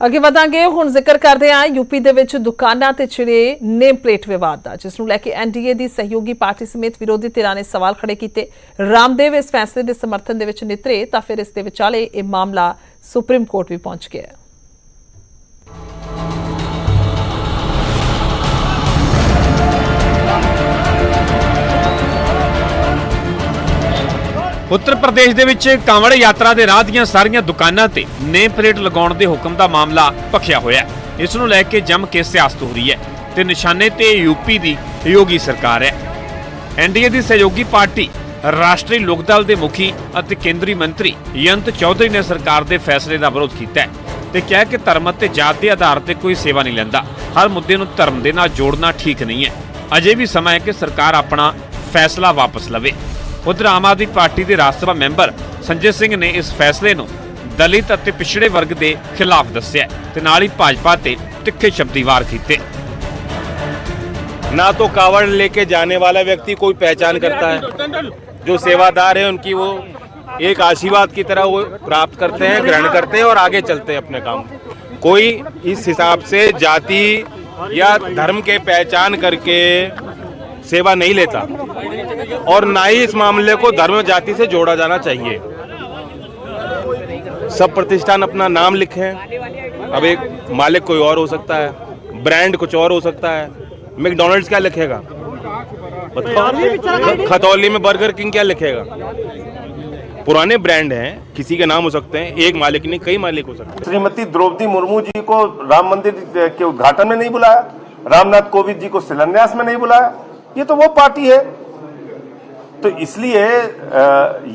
ਅੱਗੇ ਵਧਾਂਗੇ। ਹੁਣ ਜ਼ਿਕਰ ਕਰਦੇ ਹਾਂ ਯੂਪੀ ਦੇ ਵਿੱਚ ਦੁਕਾਨਾਂ ਤੇ ਛਿੜੇ ਨੇਮ ਪਲੇਟ ਵਿਵਾਦ ਦਾ, ਜਿਸ ਨੂੰ ਲੈ ਕੇ ਐਨਡੀਏ ਦੀ ਸਹਿਯੋਗੀ ਪਾਰਟੀ ਸਮੇਤ ਵਿਰੋਧੀ ਧਿਰਾਂ ਨੇ ਸਵਾਲ ਖੜੇ ਕੀਤੇ। ਰਾਮਦੇਵ ਇਸ ਫੈਸਲੇ ਦੇ ਸਮਰਥਨ ਦੇ ਵਿੱਚ ਨਿਤਰੇ ਤਾਂ ਫਿਰ ਇਸ ਦੇ ਵਿਚਾਲੇ ਇਹ ਮਾਮਲਾ ਸੁਪਰੀਮ ਕੋਰਟ ਵੀ ਪਹੁੰਚ ਗਿਆ ਉੱਤਰ ਪ੍ਰਦੇਸ਼ ਦੇ ਵਿੱਚ ਕਾਂਵੜ ਯਾਤਰਾ ਦੇ ਰਾਹ ਦੀਆਂ ਸਾਰੀਆਂ ਦੁਕਾਨਾਂ ਤੇ ਨੇਮ ਪਲੇਟ ਲਗਾਉਣ ਦੇ ਹੁਕਮ ਦਾ ਮਾਮਲਾ ਭਖਿਆ ਹੋਇਆ ਹੈ। ਇਸ ਨੂੰ ਲੈ ਕੇ ਜੰਮ ਕੇ ਸਿਆਸਤ ਹੋ ਰਹੀ ਹੈ ਤੇ ਨਿਸ਼ਾਨੇ ਤੇ ਯੂਪੀ ਦੀ ਯੋਗੀ ਸਰਕਾਰ ਹੈ। ਐਨਡੀਏ ਦੀ ਸਹਿਯੋਗੀ ਪਾਰਟੀ, ਰਾਸ਼ਟਰੀ ਲੋਕ ਦਲ ਦੇ ਮੁਖੀ ਅਤੇ ਕੇਂਦਰੀ ਮੰਤਰੀ ਯੰਤ ਚੌਧਰੀ ਨੇ ਸਰਕਾਰ ਦੇ ਫੈਸਲੇ ਦਾ ਵਿਰੋਧ ਕੀਤਾ ਹੈ ਤੇ ਕਿਹਾ ਕਿ ਧਰਮ ਅਤੇ ਜਾਤ ਦੇ ਆਧਾਰ ਤੇ ਕੋਈ ਸੇਵਾ ਨਹੀਂ ਲੈਂਦਾ। ਹਰ ਮੁੱਦੇ ਨੂੰ ਧਰਮ ਦੇ ਨਾਲ ਜੋੜਨਾ ਠੀਕ ਨਹੀਂ ਹੈ। ਅਜੇ ਵੀ ਸਮਾਂ ਹੈ ਕਿ ਸਰਕਾਰ ਆਪਣਾ ਫੈਸਲਾ ਵਾਪਸ ਲਵੇ। ਉਧਰ ਆਮ ਆਦਮੀ ਪਾਰਟੀ ਦੇ ਰਾਜ ਸਭਾ ਮੈਂਬਰ ਸੰਜੇ ਸਿੰਘ ਨੇ ਇਸ ਫੈਸਲੇ ਨੂੰ ਦਲਿਤ ਅਤੇ ਪਿਛੜੇ ਵਰਗ ਦੇ ਖਿਲਾਫ ਦੱਸਿਆ ਹੈ ਤੇ ਨਾਲ ਹੀ ਭਾਜਪਾ ਤੇ ਤਿੱਖੇ ਸ਼ਬਦੀ ਵਾਰ ਕੀਤੇ ना तो कावड़ लेके जाने वाला व्यक्ति कोई पहचान करता है जो सेवादार है उनकी वो एक आशीर्वाद की तरह वो प्राप्त करते हैं ग्रहण करते हैं और आगे चलते हैं अपने काम कोई इस हिसाब से जाति या धर्म के पहचान करके सेवा नहीं लेता। और ना ही इस मामले को धर्म जाति से जोड़ा जाना चाहिए। सब प्रतिष्ठान अपना नाम लिखे अब एक मालिक कोई और हो सकता है ब्रांड कुछ और हो सकता है। मैकडोनल्ड्स क्या लिखेगा? खतौली में बर्गर किंग क्या लिखेगा? पुराने ब्रांड हैं किसी के नाम हो सकते हैं एक मालिक नहीं कई मालिक हो सकते हैं। श्रीमती द्रौपदी मुर्मू जी को राम मंदिर के उद्घाटन में नहीं बुलाया रामनाथ कोविंद जी को शिलान्यास में नहीं बुलाया ये तो वो पार्टी है तो इसलिए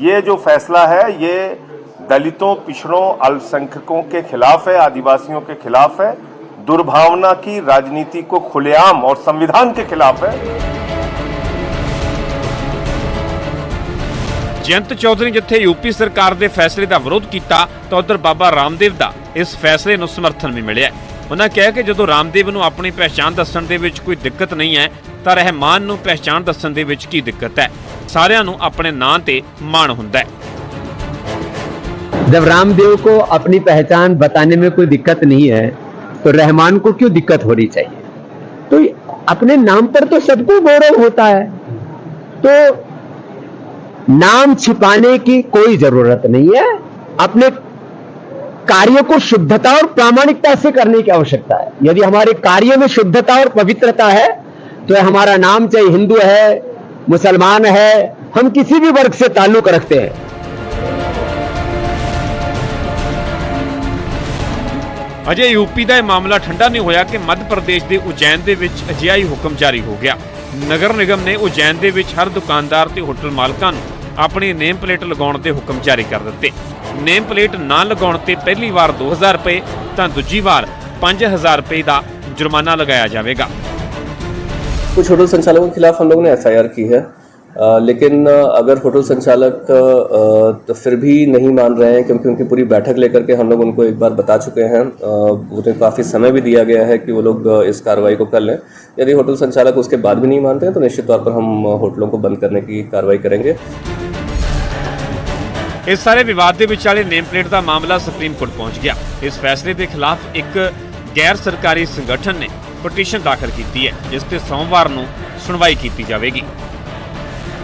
ये जो फैसला है ये दलितों पिछड़ों अल्पसंख्यकों के खिलाफ है आदिवासियों के खिलाफ है दुर्भावना की राजनीति को खुलेआम और संविधान के खिलाफ है ਜਯੰਤ ਚੌਧਰੀ ਜਿੱਥੇ ਯੂਪੀ ਸਰਕਾਰ ਦੇ ਫੈਸਲੇ ਦਾ ਵਿਰੋਧ ਕੀਤਾ ਤਾਂ ਉਧਰ ਬਾਬਾ ਰਾਮਦੇਵ ਦਾ ਇਸ ਫੈਸਲੇ ਨੂੰ ਸਮਰਥਨ ਵੀ ਮਿਲਿਆ ਉਹਨਾਂ ਕਿਹਾ ਕਿ ਜਦੋਂ ਰਾਮਦੇਵ ਨੂੰ ਆਪਣੀ ਪਹਿਚਾਣ ਦੱਸਣ ਦੇ ਵਿੱਚ ਕੋਈ ਦਿੱਕਤ ਨਹੀਂ ਹੈ ਤਾਂ ਰਹਿਮਾਨ ਨੂੰ ਪਹਿਚਾਣ ਦੱਸਣ ਦੇ ਵਿੱਚ ਕੀ ਦਿੱਕਤ ਹੈ ਸਾਰਿਆਂ ਨੂੰ ਆਪਣੇ ਨਾਂ ਤੇ ਮਾਣ ਹੁੰਦਾ ਹੈ जब रामदेव को अपनी पहचान बताने में कोई दिक्कत नहीं है तो रहमान को क्यों दिक्कत होनी चाहिए तो अपने नाम पर तो सबको गौरव होता है तो नाम छिपाने की कोई जरूरत नहीं है अपने कार्य को शुद्धता और प्रामाणिकता से करने की आवश्यकता है यदि हमारे कार्य में शुद्धता और पवित्रता है तो हमारा नाम चाहे हिंदू है मुसलमान है हम किसी भी वर्ग से ताल्लुक रखते हैं ਅਜੇ ਯੂਪੀ ਦਾ ਇਹ ਮਾਮਲਾ ਠੰਡਾ ਨਹੀਂ ਹੋਇਆ ਕਿ ਮੱਧ ਪ੍ਰਦੇਸ਼ ਦੇ ਉਜੈਨ ਦੇ ਵਿੱਚ ਅਜਿਹਾ ਹੀ ਹੁਕਮ ਜਾਰੀ ਹੋ ਗਿਆ ਨਗਰ ਨਿਗਮ ਨੇ ਉਜੈਨ ਦੇ ਵਿੱਚ ਹਰ ਦੁਕਾਨਦਾਰ ਤੇ ਹੋਟਲ ਮਾਲਕਾਂ ਨੂੰ ਆਪਣੀ ਨੇਮ ਪਲੇਟ ਲਗਾਉਣ ਦੇ ਹੁਕਮ ਜਾਰੀ ਕਰ ਦਿੱਤੇ ਨੇਮ ਪਲੇਟ ਨਾ ਲਗਾਉਣ ਤੇ ਪਹਿਲੀ ਵਾਰ 2000 ਰੁਪਏ ਤਾਂ ਦੂਜੀ ਵਾਰ 5000 ਰੁਪਏ ਦਾ ਜੁਰਮਾਨਾ ਲਗਾਇਆ ਜਾਵੇਗਾ कुछ होटल संचालकों के खिलाफ हम लोगों ने एफआईआर की है अ, लेकिन अ, अगर होटल संचालक अ, तो फिर भी नहीं मान रहे हैं क्योंकि उनकी पूरी बैठक लेकर के हम लोग उनको एक बार बता चुके हैं अ, उन्हें काफ़ी समय भी दिया गया है कि वो लोग अ, इस कार्रवाई को कर लें यदि होटल संचालक उसके बाद भी नहीं मानते हैं तो निश्चित तौर पर हम अ, होटलों को बंद करने की कार्रवाई करेंगे ਇਸ ਸਾਰੇ ਵਿਵਾਦ ਦੇ ਵਿਚਾਲੇ ਨੇਮ ਪਲੇਟ ਦਾ ਮਾਮਲਾ ਸੁਪਰੀਮ ਕੋਰਟ ਪਹੁੰਚ ਗਿਆ। ਇਸ ਫੈਸਲੇ ਦੇ ਖਿਲਾਫ ਇੱਕ ਗੈਰ ਸਰਕਾਰੀ ਸੰਗਠਨ ਨੇ ਪਟੀਸ਼ਨ ਦਾਖਲ ਕੀਤੀ ਹੈ, ਜਿਸ ਤੇ ਸੋਮਵਾਰ ਨੂੰ ਸੁਣਵਾਈ ਕੀਤੀ ਜਾਵੇਗੀ।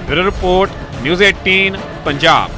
Bureau report, news 18 Punjab.